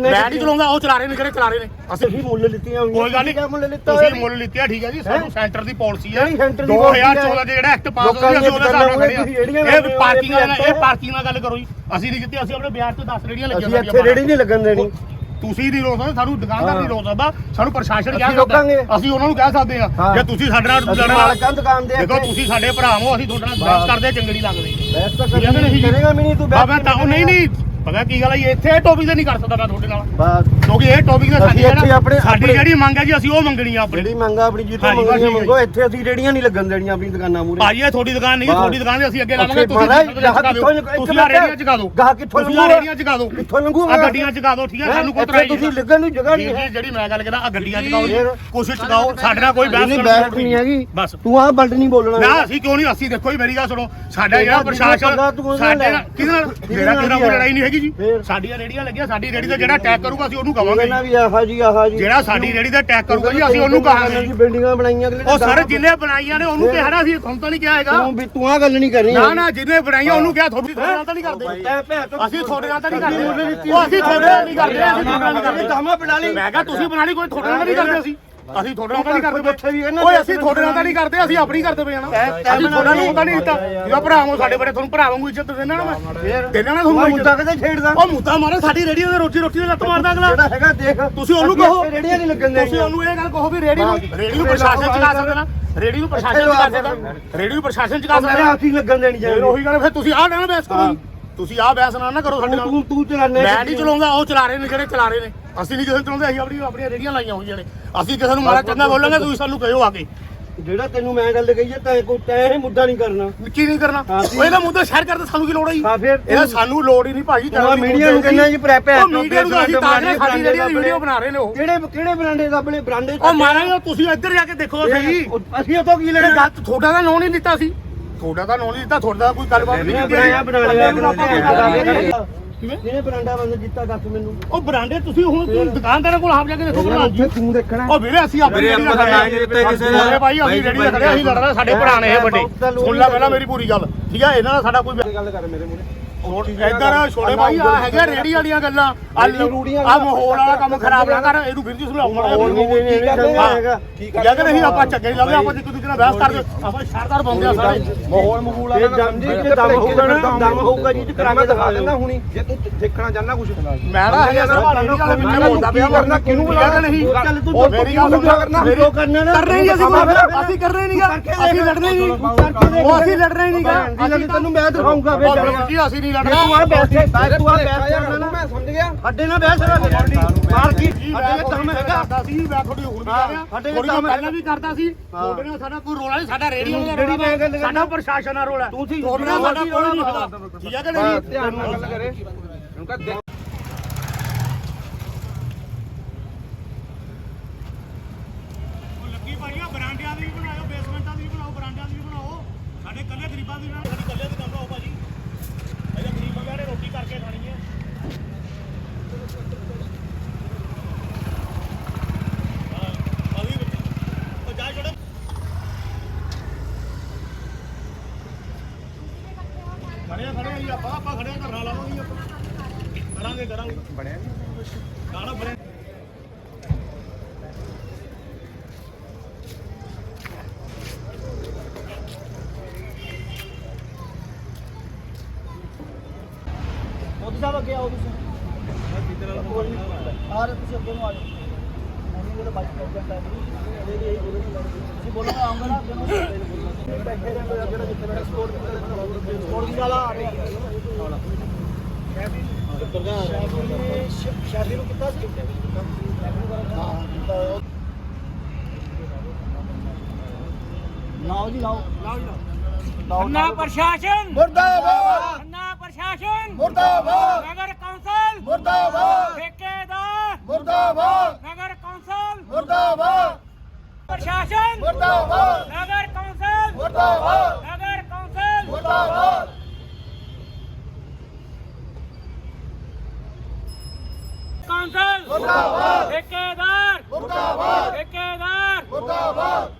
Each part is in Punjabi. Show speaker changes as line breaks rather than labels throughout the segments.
ਚਲਾਉਂਦੇ
ਮੈਂ ਨਹੀਂ ਚਲਾਉਂਦਾ ਉਹ ਚਲਾ ਰਹੇ ਨੇ ਕਿਹੜੇ ਚਲਾ ਰਹੇ ਨੇ। ਅਸੀਂ
ਅਸੀਂ ਮੁੱਲ ਲਿੱਤੀਆਂ ਹੋਈਆਂ
ਕੋਈ ਗੱਲ ਨਹੀਂ
ਮੁੱਲ ਲਿੱਤਾ
ਤੁਸੀਂ ਮੁੱਲ ਲਿੱਤਿਆ ਠੀਕ ਹੈ ਜੀ ਸਾਨੂੰ ਸੈਂਟਰ ਦੀ ਪਾਲਿਸੀ ਹੈ।
ਨਹੀਂ, center ਦੀ policy
2014
ਹੈ।
ਦੇ ਜਿਹੜਾ ਐਕਟ ਪਾਸ ਹੋਇਆ ਸੀ ਉਹਦੇ
ਦੁਕਾਨਾਂ
ਖੜੇ ਇਹ ਪਾਰਕਿੰਗ ਨਾਲ
ਇਹ
ਪਾਰਕਿੰਗ ਨਾਲ ਗੱਲ ਕਰੋ ਜੀ। ਅਸੀਂ ਨਹੀਂ ਕੀਤੀ ਅਸੀਂ ਆਪਣੇ ਬਿਆਨ ਤੇ 10 ਰੇੜੀਆਂ ਲੱਗੀਆਂ
ਅਸੀਂ ਇੱਥੇ ਰੇੜੀ ਨਹੀਂ ਲੱਗਣ ਦੇਣੀ।
ਤੁਸੀਂ ਨਹੀਂ ਰੋਕ ਸਕਦੇ ਸਾਨੂੰ ਦੁਕਾਨਦਾਰ ਨਹੀਂ ਰੋਕ ਸਕਦਾ ਸਾਨੂੰ ਪ੍ਰਸ਼ਾਸਨ ਕਹਿ ਸਕਦਾ। ਅਸੀਂ ਉਹਨਾਂ ਨੂੰ ਕਹਿ ਸਕਦੇ ਆ
ਹਾਂ।
ਜੇ ਤੁਸੀਂ ਸਾਡੇ ਨਾਲ
ਮਾਲਕਾਂ ਦੁਕਾਨ ਦੇ
ਦੇਖੋ। ਤੁਸੀਂ ਸਾਡੇ ਭਰਾ ਹੋ ਅਸੀਂ ਤੁਹਾਡੇ ਨਾਲ ਬਹਿਸ ਕਰਦੇ ਚੰਗੇ ਨਹੀਂ ਲੱਗਦੇ।
ਬੈਠ ਤਾਂ
ਠੀਕ ਹੈ ਕਿ ਨਹੀਂ?
ਕਰੇਗਾ ਵੀ ਨਹੀਂ ਤੂੰ
ਬਾਬਾ ਤਾਂ ਉਹ ਨਹੀਂ ਨਹੀਂ। ਪਤਾ ਕੀ ਗੱਲ ਹੈ ਇੱਥੇ ਟੌਪਿਕ ਤੇ ਨਹੀਂ ਕਰ ਸਕਦਾ ਮੈਂ ਤੁਹਾਡੇ ਨਾਲ।
ਬਸ।
ਕਿਉਂਕਿ ਇਹ ਟੌਪਿਕ ਸਾਡੀ ਜਿਹੜਾ ਸਾਡੀ ਮੰਗ ਹੈ ਜੀ ਅਸੀਂ ਉਹ ਮੰਗਣੀ ਆ ਆਪਣੀ।
ਜਿਹੜੀ ਮੰਗਾ ਆਪਣੀ ਜਿੱਥੋਂ ਇੱਥੇ ਅਸੀਂ ਰੇੜੀਆਂ ਨਹੀਂ ਲੱਗਣ ਦੇਣੀਆਂ ਆਪਣੀ ਦੁਕਾਨਾਂ ਮੂਰੇ
ਭਾਜੀ ਇਹ ਤੁਹਾਡੀ ਦੁਕਾਨ ਨਹੀਂ
ਬਸ।
ਤੁਹਾਡੀ ਦੁਕਾਨ ਦੇ ਅਸੀਂ ਅੱਗੇ ਲਾਵਾਂਗੇ
ਉੱਥੇ
ਤੁਸੀਂ
ਮਹਾਰਾਜ
ਰੇੜੀਆਂ
ਗਾਹਕ
ਚਕਾ ਦਿਓ
ਕਿੱਥੋਂ-
ਤੁਸੀਂ ਆਹ ਰੇੜੀਆਂ ਚਕਾ ਦਿਓ।
ਗਾਹਕ ਕਿੱਥੋਂ
ਤੁਸੀਂ ਆਹ
ਲੰਘੂਗਾ?
ਰੇੜੀਆਂ ਚਕਾ ਦਿਓ।
ਕਿੱਥੋਂ ਲੰਘੂਗਾ?
ਆਹ ਗੱਡੀਆਂ ਚਕਾ ਦਿਓ ਠੀਕ ਹੈ ਸਾਨੂੰ ਕੋਈ
ਇੱਥੇ
ਤਰਾਈ
ਤੁਸੀਂ ਲੱਗਣ ਨੂੰ ਜਗ੍ਹਾ ਨਹੀਂ
ਜੀ
ਹੈ।
ਜੀ, ਜਿਹੜੀ ਮੈਂ ਗੱਲ ਕਰਦਾ ਆ ਗੱਡੀਆਂ
ਫਿਰ?
ਕੋਸ਼ਿਸ਼ ਚਕਾਓ ਸਾਡੇ ਨਾਲ ਕੋਈ ਬਹਿਸ
ਨਹੀਂ
ਕਰਨ ਦੀ
ਬੈਠ
ਲੋੜ
ਨਹੀਂ ਹੈਗੀ।
ਬਸ।
ਤੂੰ ਆਹ ਬਲਟ ਨਹੀਂ ਬੋਲਣਾ।
ਨਾ
ਹੈਗਾ।
ਅਸੀਂ ਕਿਉਂ ਨਹੀਂ ਅਸੀਂ ਦੇਖੋ ਜੀ ਮੇਰੀ ਗੱਲ ਸੁਣੋ। ਸਾਡਾ ਜਿਹੜਾ ਪ੍ਰਸ਼ਾਸਨ ਕਿਹਦੇ ਨਾਲ? ਮੇਰਾ ਕਿਹੜਾ ਕੋਈ? ਲੜਾਈ ਨਹੀਂ ਹੈਗੀ ਜੀ? ਸਾਡੀਆਂ ਰੇੜੀਆਂ ਲੱਗੀਆਂ ਸਾਡੀ ਰੇੜੀ ਤੇ ਜਿਹੜਾ ਅਟੈਕ ਕਰੂਗਾ ਅਸੀਂ ਉਹਨੂੰ ਕਵਾਂਗੇ
ਕਹਿੰਦਾ ਵੀ ਆਹਾ ਜੀ ਆਹਾ ਜੀ।
ਜਿਹੜਾ ਸਾਡੀ ਰੇੜੀ ਤੇ ਅਟੈਕ ਕਰੂਗਾ ਜੀ ਅਸੀਂ ਉਹਨੂੰ ਕਹਾਂਗੇ।
ਜੀ ਬਿਲਡਿੰਗਾਂ ਬਣਾਈਆਂ ਅਗਲੇ
ਉਹ ਸਾਰੇ ਜਿੰਨੇ ਬਣਾਈਆਂ ਨੇ ਉਹਨੂੰ ਕਿਹਾ ਨਾ ਅਸੀਂ ਤੁਹਾਨੂੰ ਤਾਂ ਨਹੀਂ ਕਿਹਾ ਹੈਗਾ।
ਤੂੰ ਵੀ ਤੂੰ ਆ ਗੱਲ ਨਹੀਂ ਕਰਨੀ।
ਨਾ ਨਾ ਜਿਹਨੇ ਬਣਾਈਆਂ ਉਹਨੂੰ ਕਿਹਾ ਤੁਹਾਡੀ ਨਾਲ ਤਾਂ ਨਹੀਂ ਕਰਦੇ। ਅਸੀਂ ਤੁਹਾਡੇ ਨਾਲ ਤਾਂ ਨਹੀਂ ਕਰਦੇ। ਉਹ ਅਸੀਂ ਤੁਹਾਡੇ ਨਾਲ ਨਹੀਂ ਕਰਦੇ ਅਸੀਂ ਤੁਹਾਡੇ ਨਾਲ ਨਹੀਂ ਕਰਦੇ।
ਦਾਮਾ ਬਣਾ ਲਈ।
ਮੈਂ ਕਿਹਾ ਤੁਸੀਂ ਬਣਾ ਲਈ ਕੋਈ ਤੁਹਾਡੇ ਨਾਲ ਨਹੀਂ ਕਰਦੇ ਅਸੀਂ। ਅਸੀਂ ਤੁਹਾਡੇ ਨਾਲ ਤਾਂ ਨਹੀਂ ਕਰਦੇ
ਉੱਥੇ ਵੀ
ਓਏ ਅਸੀਂ ਤੁਹਾਡੇ ਨਾਲ ਤਾਂ ਨਹੀਂ ਕਰਦੇ ਅਸੀਂ ਆਪਣੀ ਕਰਦੇ ਪਏ ਆ ਨਾ ਅਸੀਂ ਤੁਹਾਡੇ ਨਾਲ ਤਾਂ ਨਹੀਂ ਦਿੱਤਾ। ਜਿਹੜਾ ਭਰਾ ਵਾਂਗੂ ਸਾਡੇ ਬੜੇ ਤੁਹਾਨੂੰ ਭਰਾ ਵਾਂਗੂ ਇੱਜ਼ਤ ਦੇਣਾ ਨਾ ਮੈਂ। ਦੇਣਾ ਨਾ ਤੁਹਾਨੂੰ
ਮੁੱਦਾ ਕਦੇ ਛੇੜਦਾ?
ਉਹ ਮੁੱਦਾ ਮਾਰੇ ਸਾਡੀ ਰੇੜੀ ਤੇ ਰੋਟੀ ਰੋਟੀ ਦੇ ਲੱਤ ਮਾਰਦਾ ਅਗਲਾ।
ਜਿਹੜਾ ਹੈਗਾ ਦੇਖ।
ਤੁਸੀਂ ਉਹਨੂੰ ਕਹੋ।
ਰੇੜੀਆਂ ਨਹੀਂ ਲੱਗਣ
ਤੁਸੀਂ
ਦੇਣੀਆਂ।
ਉਹਨੂੰ ਇਹ ਗੱਲ ਕਹੋ ਵੀ ਰੇੜੀ ਨੂੰ ਰੇੜੀ ਨੂੰ ਪ੍ਰਸ਼ਾਸਨ ਚਲਾ ਸਕਦਾ। ਨਾ ਰੇੜੀ ਨੂੰ ਪ੍ਰਸ਼ਾਸਨ ਚਲਾ ਸਕਦਾ। ਰੇੜੀ ਨੂੰ ਪ੍ਰਸ਼ਾਸਨ ਚਲਾ ਸਕਦਾ।
ਹੱਥ ਹੀ ਲੱਗਣ ਦੇਣੀ ਚਾਹੀਦੀ।
ਉਹੀ ਗੱਲ ਫਿਰ ਤੁਸੀਂ ਆਹ ਨਾ ਬਹਿਸ ਕਰੋ। ਤੁਸੀਂ ਆਹ ਬਹਿਸ ਨਾ ਨਾ ਕਰੋ ਸਾਡੇ ਨਾਲ।
ਤੂੰ ਤੂੰ ਚਲਾਣੇ
ਮੈਂ ਨਹੀਂ ਚਲਾਉਂਦਾ ਉਹ ਚਲਾ ਰਹੇ ਨੇ ਜਿਹੜੇ ਚਲਾ ਰਹੇ ਨੇ। ਅਸੀਂ ਨਹੀਂ ਕਿਸੇ ਨੂੰ ਚਲਾਉਂਦੇ ਅਸੀਂ ਆਪਣੀ ਆਪਣੀਆਂ ਰੇੜੀਆਂ ਲਾਈਆਂ ਹੋਈਆਂ ਨੇ। ਅਸੀਂ ਕਿਸੇ ਨੂੰ ਮਾੜਾ ਚੰਗਾ ਬੋਲਾਂਗੇ ਤੁਸੀਂ ਸਾਨੂੰ ਕਹਿਓ ਆ ਕੇ।
ਜਿਹੜਾ ਤੈਨੂੰ ਮੈਂ ਗੱਲ ਕਹੀ ਹੈ ਤੈਂ ਕੋਈ ਤੈਂ ਇਹ ਮੁੱਦਾ ਨਹੀਂ ਕਰਨਾ।
ਕੀ ਨਹੀਂ ਕਰਨਾ। ਉਹ ਇਹਦਾ ਮੁੱਦਾ ਸ਼ੇਅਰ ਕਰਦੇ ਸਾਨੂੰ ਕੀ ਲੋੜ ਹੈ ਜੀ?
ਹਾਂ ਫਿਰ
ਇਹਦਾ ਸਾਨੂੰ ਲੋੜ ਹੀ ਨਹੀਂ ਭਾਜੀ
ਉਹ ਮੀਡੀਆ ਨੂੰ ਕਹਿੰਦਾ ਜੀ ਪ੍ਰੈਪ ਹੈ
ਉਹ ਮੀਡੀਆ ਨੂੰ ਅਸੀਂ ਤਾਂ ਜਿਹੜੇ ਸਾਡੀ ਦੀ ਵੀਡੀਓ ਬਣਾ ਰਹੇ ਨੇ ਉਹ।
ਕਿਹੜੇ ਕਿਹੜੇ ਬ੍ਰਾਂਡੇ ਦਾ ਆਪਣੇ ਬ੍ਰਾਂਡੇ
ਉਹ ਮਾਰਾਂਗੇ ਤੁਸੀਂ ਇੱਧਰ ਜਾ ਕੇ ਦੇਖੋ ਸਹੀ
ਅਸੀਂ ਉਤੋਂ ਕੀ ਲੈਣਾ?
ਗੱਲ ਤੁਹਾਡਾ ਤਾਂ ਨਾਂ ਨਹੀਂ ਦਿੱਤਾ ਸੀ। ਤੁਹਾਡਾ ਤਾਂ ਨਾਂ ਨਹੀਂ ਦਿੱਤਾ ਤੁਹਾਡਾ ਕੋਈ ਗੱਲਬਾਤ ਨਹੀਂ ਕੀਤੀ।
ਕਿਵੇਂ? ਜਿਹਨੇ ਬ੍ਰਾਂਡਾ ਬੰਦ ਕੀਤਾ ਦੱਸ ਮੈਨੂੰ।
ਉਹ ਬਰਾਂਡੇ ਤੁਸੀਂ ਹੁਣ ਤੁਸੀਂ ਦੁਕਾਨਦਾਰਾਂ ਕੋਲ ਆਪ ਜਾ ਕੇ ਦੇਖੋ ਬਣਾ
ਤੂੰ ਦੇਖਣਾ।
ਉਹ ਵੀਰੇ ਅਸੀਂ ਆਪਣੀ
ਵੀਰੇ
ਰੇੜੀ
ਆਪਾਂ
ਦਾ
ਤਾਂ ਨਾ ਦਿੱਤੇ ਕਿਸੇ ਨੇ।
ਨੇ ਭਾਈ ਅਸੀਂ ਰੇੜੀ ਦਾ ਖੜੇ ਅਸੀਂ ਲੜਨਾ ਸਾਡੇ ਭਰਾ ਨੇ ਇਹ ਵੱਡੇ। ਸੁਣ ਲੈ ਪਹਿਲਾਂ ਮੇਰੀ ਪੂਰੀ ਗੱਲ। ਠੀਕ ਹੈ? ਇਹਨਾਂ ਦਾ ਸਾਡਾ ਕੋਈ
ਗੱਲ ਕਰ ਮੇਰੇ ਮੂਹਰੇ।
ਇੱਧਰ ਛੋੜੇ ਭਾਈ ਆ ਹੈਗੇ ਰੇੜੀ ਵਾਲੀਆਂ ਗੱਲਾਂ। ਆ ਆ ਮਾਹੌਲ ਵਾਲਾ ਕੰਮ ਖਰਾਬ ਨਾ ਕਰ ਇਹਨੂੰ ਫਿਰ ਜੀ ਸੁਣਾਉਣਾ
ਹੋਰ ਨਹੀਂ ਨਹੀਂ ਨਹੀਂ ਕਰਨਾ ਹੈਗਾ।
ਜਾਂ ਕਿ ਨਹੀਂ? ਆਪਾਂ ਚੱਗੇ ਲੱਗਦੇ ਆਪਾਂ ਜਿੱਦ ਦੂਜੇ ਨਾਲ ਬਹਿਸ ਕਰਦੇ ਆਪਾਂ ਸ਼ਹਿਰਦਾਰ ਬੰਦੇ ਆ ਸਾਰੇ।
ਮਾਹੌਲ ਮਗੂਲ ਵਾਲਾ ਦਮ ਜੀ ਤੇ ਦਮ ਹੋਊਗਾ ਨਾ ਦਮ ਹੋਊਗਾ ਜੀ ਤੇ ਕਰਾ ਕੇ ਦਿਖਾ ਦੇਣਾ ਹੁਣੀ।
ਜੇ ਤੂੰ ਦੇਖਣਾ ਚਾਹਨਾ ਕੁਝ
ਮੈਂ ਨਾ ਹੈਗਾ ਸਰ ਰੇੜੀ ਵਾਲੇ ਮੈਨੂੰ ਬੋਲਦਾ ਪਿਆ
ਕਰਨਾ ਕਿਹਨੂੰ
ਠੀਕ ਹੈ ਕਿ ਨਹੀਂ
ਚੱਲ ਤੂੰ
ਉਹ ਮੇਰੀ ਗੱਲ
ਕਰਨਾ?
ਮੇਰੀ
ਜੋ ਕਰਨਾ ਨਾ
ਕਰ ਰਹੇ ਨਹੀਂ ਅਸੀਂ ਕੋਈ- ਅਸੀਂ ਕਰ ਰਹੇ ਨਹੀਂਗਾ ਅਸੀਂ ਲੜ ਰਹੇ ਨਹੀਂ ਉਹ ਅਸੀਂ ਲੜ ਰਹੇ ਨਹੀਂਗਾ
ਅਸੀਂ ਤੈਨੂੰ ਮੈਂ ਦਿਖਾਉਂਗਾ
ਉਹ
ਫਿਰ
ਵੀਰ ਜੀ ਅਸੀਂ ਨਹੀਂ ਲੜ
ਤੂੰ ਆ ਬੈਠ ਕੇ ਤੂੰ ਆ ਬੈਠ
ਮੈਂ ਸਮਝ ਗਿਆ।
ਅੱਡੇ ਨਾਲ ਬਹਿਸ ਨਾ ਮਾਰ ਕੀ ਅੱਡੇ
ਮੈਂ
ਨਾਲ ਦਮ ਹੈਗਾ।
ਸੀ ਮੈਂ ਤੁਹਾਡੀ ਹੁਣ ਵੀ ਕਰ ਰਿਹਾ
ਸਾਡੇ
ਥੋੜੀ
ਕੰਮ
ਪਹਿਲਾਂ ਵੀ ਕਰਦਾ ਸੀ ਤੁਹਾਡੇ ਨਾਲ ਸਾਡਾ ਕੋਈ ਰੋਲਾ ਨਹੀਂ ਸਾਡਾ ਰੇਡੀਓ ਦਾ ਰੋਲਾ ਸਾਡਾ ਪ੍ਰਸ਼ਾਸਨ ਦਾ ਰੋਲਾ
ਤੂੰ ਸੀ-
ਤੁਹਾਡੇ ਨਾਲ ਸਾਡਾ ਕੋਈ ਨਹੀਂ ਠੀਕ ਹੈ ਕਿ ਨਹੀਂ?
ਧਿਆਨ ਨਾਲ ਗੱਲ ਕਰੇ। ਉਹਨੂੰ ਕਹ ਦੇਖ
ਉਹ ਲੱਗੀ ਭਾਈਆ ਬਰਾਂਡਿਆਂ ਦੀ ਵੀ ਬਣਾਓ ਬੇਸਮੈਂਟਾਂ ਦੀ ਵੀ ਬਣਾਓ ਬਰਾਂਡਿਆਂ ਦੀ ਵੀ ਬਣਾਓ ਸਾਡੇ ਕੱਲੇ ਗਰੀਬਾਂ ਦੀ ਨਾ ਸਾਡੀ ਕੱਲੇ ਦੀ ਕੰਮ ਬਣਾਓ ਭਾਜੀ ਇਹਦੇ ਗਰੀਬ ਬੰਦਿਆਂ ਨੇ ਰੋਟੀ ਕਰਕੇ ਖਾਣੀ ਹੈ ਹਾਂ, ਅਸੀਂ ਵਿੱਚ- ਉਹ ਜਾ ਛੋੜੋ ਖੜੇ ਆ, ਖੜੇ ਆ ਜੀ ਆਪਾਂ ਆਪਾਂ ਖੜੇ ਆ ਧਰਨਾ ਲਾਵਾਂਗੇ ਜੀ ਆਪਾਂ ਕਰਾਂਗੇ ਕਰਾਂਗੇ
ਬਣਿਆ
ਨਾ ਨਾ ਬਣੇ
ਮੋਦੀ ਸਾਹਿਬ ਅੱਗੇ ਆਓ ਤੁਸੀਂ। ਆ ਰਹੇ ਤੁਸੀਂ ਅੱਗੇ ਨੂੰ ਆ ਜਾਓ। ਉਹਨੂੰ ਜਿਹੜਾ ਬਾਈਕ ਕਰ ਜਾਂਦਾ ਹੈ ਇਹ ਵੀ ਇਹੀ ਬੋਲੋ ਤੁਸੀਂ ਬੋਲੋ ਮੈਂ ਆਉਂਗਾ ਨਾ ਅੱਗੇ ਨੂੰ। ਬੈਠੇ ਰਹਿੰਦੇ ਜਿਹੜਾ ਜਿੱਥੇ ਮੇਰਾ ਸਪੋਰਟ ਸਪੋਰਟ ਵਾਲਾ ਆ ਰਿਹਾ। ਸ਼ਾਦੀ ਨੂੰ ਕਿੱਦਾਂ ਸੀ? ਹਾਂ ਲਾਓ ਜੀ ਲਾਓ। ਲਾਓ ਜੀ ਲਾਓ।
ਨਾ ਪ੍ਰਸ਼ਾਸਨ।
ਮੁਰਦਾਬਾਦ!
ਪ੍ਰਸ਼ਾਸਨ।
ਮੁਰਦਾਬਾਦ।
ਨਗਰ ਕੌਂਸਲ।
ਮੁਰਦਾਬਾਦ।
ਠੇਕੇਦਾਰ।
ਮੁਰਦਾਬਾਦ।
ਨਗਰ ਕੌਂਸਲ।
ਮੁਰਦਾਬਾਦ।
ਪ੍ਰਸ਼ਾਸਨ।
ਮੁਰਦਾਬਾਦ।
ਨਗਰ ਕੌਂਸਲ।
ਮੁਰਦਾਬਾਦ।
ਨਗਰ ਕੌਂਸਲ।
ਮੁਰਦਾਬਾਦ।
ਕੌਂਸਲ।
ਮੁਰਦਾਬਾਦ।
ਠੇਕੇਦਾਰ।
ਮੁਰਦਾਬਾਦ।
ਠੇਕੇਦਾਰ।
ਮੁਰਦਾਬਾਦ।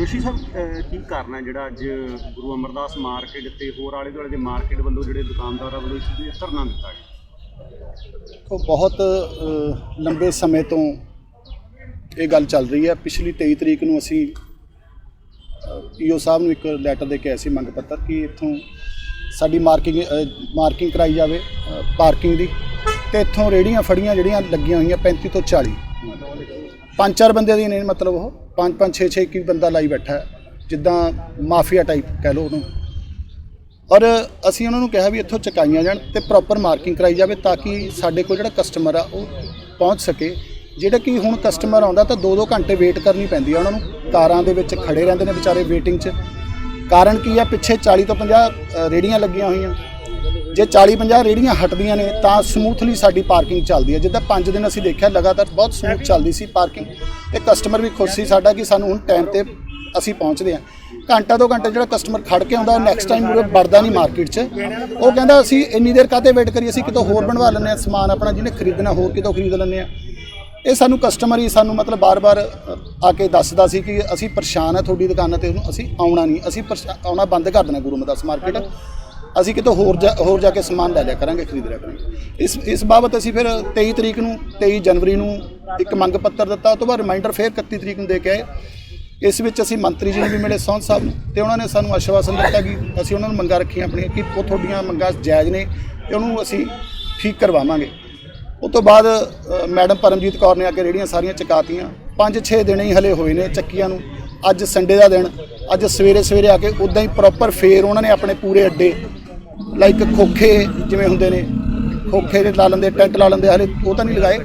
ਜੋਸ਼ੀ ਸਾਹਿਬ ਕੀ ਕਾਰਨ ਹੈ ਜਿਹੜਾ ਅੱਜ ਗੁਰੂ ਅਮਰਦਾਸ ਮਾਰਕੀਟ ਤੇ ਹੋਰ ਆਲੇ ਦੁਆਲੇ ਦੇ ਮਾਰਕੀਟ ਵੱਲੋਂ ਜਿਹੜੇ ਦੁਕਾਨਦਾਰਾਂ ਵੱਲੋਂ ਇਸ ਦੇ ਧਰਨਾ ਦਿੱਤਾ ਗਿਆ?
ਉਹ ਬਹੁਤ ਲੰਬੇ ਸਮੇਂ ਤੋਂ ਇਹ ਗੱਲ ਚੱਲ ਰਹੀ ਹੈ। ਪਿਛਲੀ 23 ਤਰੀਕ ਨੂੰ ਅਸੀਂ ਈਓ ਸਾਹਿਬ ਨੂੰ ਇੱਕ ਲੈਟਰ ਦੇ ਕੇ ਆਏ ਸੀ ਮੰਗ ਪੱਤਰ ਕਿ ਇੱਥੋਂ ਸਾਡੀ ਮਾਰਕਿੰਗ ਮਾਰਕਿੰਗ ਕਰਾਈ ਜਾਵੇ ਪਾਰਕਿੰਗ ਦੀ। ਤੇ ਇੱਥੋਂ ਰੇੜੀਆਂ ਫੜੀਆਂ ਜਿਹੜੀਆਂ ਲੱਗੀਆਂ ਹੋਈਆਂ 35 ਤੋਂ 40 ਪੰਜ ਚਾਰ ਬੰਦੇ ਦੀ ਨਹੀਂ ਮਤਲਬ ਉਹ। ਪੰਜ ਪੰਜ 6 6 ਕੀ ਬੰਦਾ ਲਾਈ ਬੈਠਾ ਹੈ ਜਿੱਦਾਂ ਮਾਫੀਆ ਟਾਈਪ ਕਹਿ ਲਓ ਉਹਨੂੰ। ਔਰ ਅਸੀਂ ਉਹਨਾਂ ਨੂੰ ਕਿਹਾ ਵੀ ਇੱਥੋਂ ਚਕਾਈਆਂ ਜਾਣ ਤੇ ਪ੍ਰੋਪਰ ਮਾਰਕਿੰਗ ਕਰਾਈ ਜਾਵੇ ਤਾਂ ਕਿ ਸਾਡੇ ਕੋਲ ਜਿਹੜਾ ਕਸਟਮਰ ਆ ਉਹ ਪਹੁੰਚ ਸਕੇ। ਜਿਹੜਾ ਕਿ ਹੁਣ ਕਸਟਮਰ ਆਉਂਦਾ ਤਾਂ 2-2 ਘੰਟੇ ਵੇਟ ਕਰਨੀ ਪੈਂਦੀ ਆ ਉਹਨਾਂ ਨੂੰ। ਕਾਰਾਂ ਦੇ ਵਿੱਚ ਖੜੇ ਰਹਿੰਦੇ ਨੇ ਵਿਚਾਰੇ ਵੇਟਿੰਗ 'ਚ। ਕਾਰਨ ਕੀ ਆ? ਪਿੱਛੇ 40 ਤੋਂ 50 ਅ, ਰੇਹੜੀਆਂ ਲੱਗੀਆਂ ਹੋਈਆਂ। ਜੇ 40-50 ਰੇਹੜੀਆਂ ਹਟਦੀਆਂ ਨੇ, ਤਾਂ ਸਮੂਥਲੀ ਸਾਡੀ ਪਾਰਕਿੰਗ ਚੱਲਦੀ ਹੈ। ਜਿੱਦਾਂ 5 ਦਿਨ ਅਸੀਂ ਦੇਖਿਆ, ਲਗਾਤਾਰ ਬਹੁਤ ਸਮੂਥ ਚੱਲਦੀ ਸੀ ਪਾਰਕਿੰਗ ਤੇ ਕਸਟਮਰ ਵੀ ਖੁਸ਼ ਸੀ ਸਾਡਾ ਕਿ ਸਾਨੂੰ ਹੁਣ ਟਾਈਮ ਤੇ ਅਸੀਂ ਪਹੁੰਚਦੇ ਹਾਂ। ਘੰਟਾ ਦੋ ਘੰਟਾ ਜਿਹੜਾ ਕਸਟਮਰ ਖੜ ਕੇ ਆਉਂਦਾ ਨੈਕਸਟ ਟਾਈਮ ਉਹ ਵੜਦਾ ਨਹੀਂ ਮਾਰਕੀਟ 'ਚ। ਉਹ ਕਹਿੰਦਾ, ਅਸੀਂ ਇੰਨੀ ਦੇਰ ਕਾਹਤੇ ਵੇਟ ਕਰੀਏ? ਅਸੀਂ ਕਿਤੋਂ ਹੋਰ ਬਣਵਾ ਲੈਂਦੇ ਹਾਂ ਸਮਾਨ ਆਪਣਾ, ਜਿਹਨੇ ਖਰੀਦਣਾ, ਹੋਰ ਕਿਤੋਂ ਖਰੀਦ ਲੈਂਦੇ ਹਾਂ? ਇਹ ਸਾਨੂੰ ਕਸਟਮਰ ਹੀ ਸਾਨੂੰ ਮਤਲਬ ਬਾਰ-ਬਾਰ ਆ ਕੇ ਦੱਸਦਾ ਸੀ ਕਿ ਅਸੀਂ ਪਰੇਸ਼ਾਨ ਆ ਤੁਹਾਡੀ ਦੁਕਾਨਾਂ ਤੇ ਉਹਨੂੰ ਅਸੀਂ ਆਉਣਾ ਨਹੀਂ। ਅਸੀਂ ਪਰੇਸ਼ਾ- ਆਉਣਾ ਬੰਦ ਕਰ ਦੇਣਾ ਗੁਰੂ ਮਦਾਸ ਮਾਰਕੀਟ ਅਸੀਂ ਕਿਤੋਂ ਹੋਰ ਜਾ ਹੋਰ ਜਾ ਕੇ ਸਮਾਨ ਲੈ ਲਿਆ ਕਰਾਂਗੇ, ਖਰੀਦ ਲਿਆ ਕਰਾਂਗੇ। ਇਸ ਇਸ ਬਾਬਤ ਅਸੀਂ ਫਿਰ 23 ਤਰੀਕ ਨੂੰ 23 ਜਨਵਰੀ ਨੂੰ ਇੱਕ ਮੰਗ ਪੱਤਰ ਦਿੱਤਾ ਉਸ ਤੋਂ ਬਾਅਦ ਰਿਮਾਈਂਡਰ ਫਿਰ 31 ਤਰੀਕ ਨੂੰ ਦੇ ਕੇ ਆਏ। ਇਸ ਵਿੱਚ ਅਸੀਂ ਮੰਤਰੀ ਜੀ ਨੂੰ ਵੀ ਮਿਲੇ ਸੌਂਦ ਸਾਹਿਬ ਨੂੰ, ਤੇ ਉਹਨਾਂ ਨੇ ਸਾਨੂੰ ਆਸ਼ਵਾਸਨ ਦਿੱਤਾ ਕਿ ਅਸੀਂ ਉਹਨਾਂ ਨੂੰ ਮੰਗਾਂ ਰੱਖੀਆਂ ਆਪਣੀਆਂ, ਕਿ ਉਹ ਤੁਹਾਡੀਆਂ ਮੰਗਾਂ ਜਾਇਜ਼ ਨੇ ਤੇ ਉਹਨੂੰ ਅਸੀਂ ਠੀਕ ਕਰਵਾਵਾਂਗੇ। ਉਸ ਤੋਂ ਬਾਅਦ ਮੈਡਮ ਪਰਮਜੀਤ ਕੌਰ ਨੇ ਆ ਕੇ ਰੇੜੀਆਂ ਸਾਰੀਆਂ ਚਕਾਤੀਆਂ। 5-6 ਦਿਨ ਹੀ ਹਲੇ ਹੋਏ ਨੇ ਚੱਕੀਆਂ ਨੂੰ। ਅੱਜ ਸੰਡੇ ਦਾ ਦਿਨ, ਅੱਜ ਸਵੇਰੇ ਸਵੇਰੇ ਆ ਕੇ ਉਦਾਂ ਹੀ ਪ੍ਰੋਪਰ ਫੇਰ ਉਹਨਾਂ ਨੇ ਆਪਣੇ ਪੂਰੇ ਅੱਡੇ ਲਾਈਕ ਖੋਖੇ ਜਿਵੇਂ ਹੁੰਦੇ ਨੇ, ਖੋਖੇ ਦੇ ਲਾ ਲੈਂਦੇ, ਟੈਂਟ ਲਾ ਲੈਂਦੇ, ਹਲੇ ਉਹ ਤਾਂ ਨਹੀਂ ਲਗਾਏ,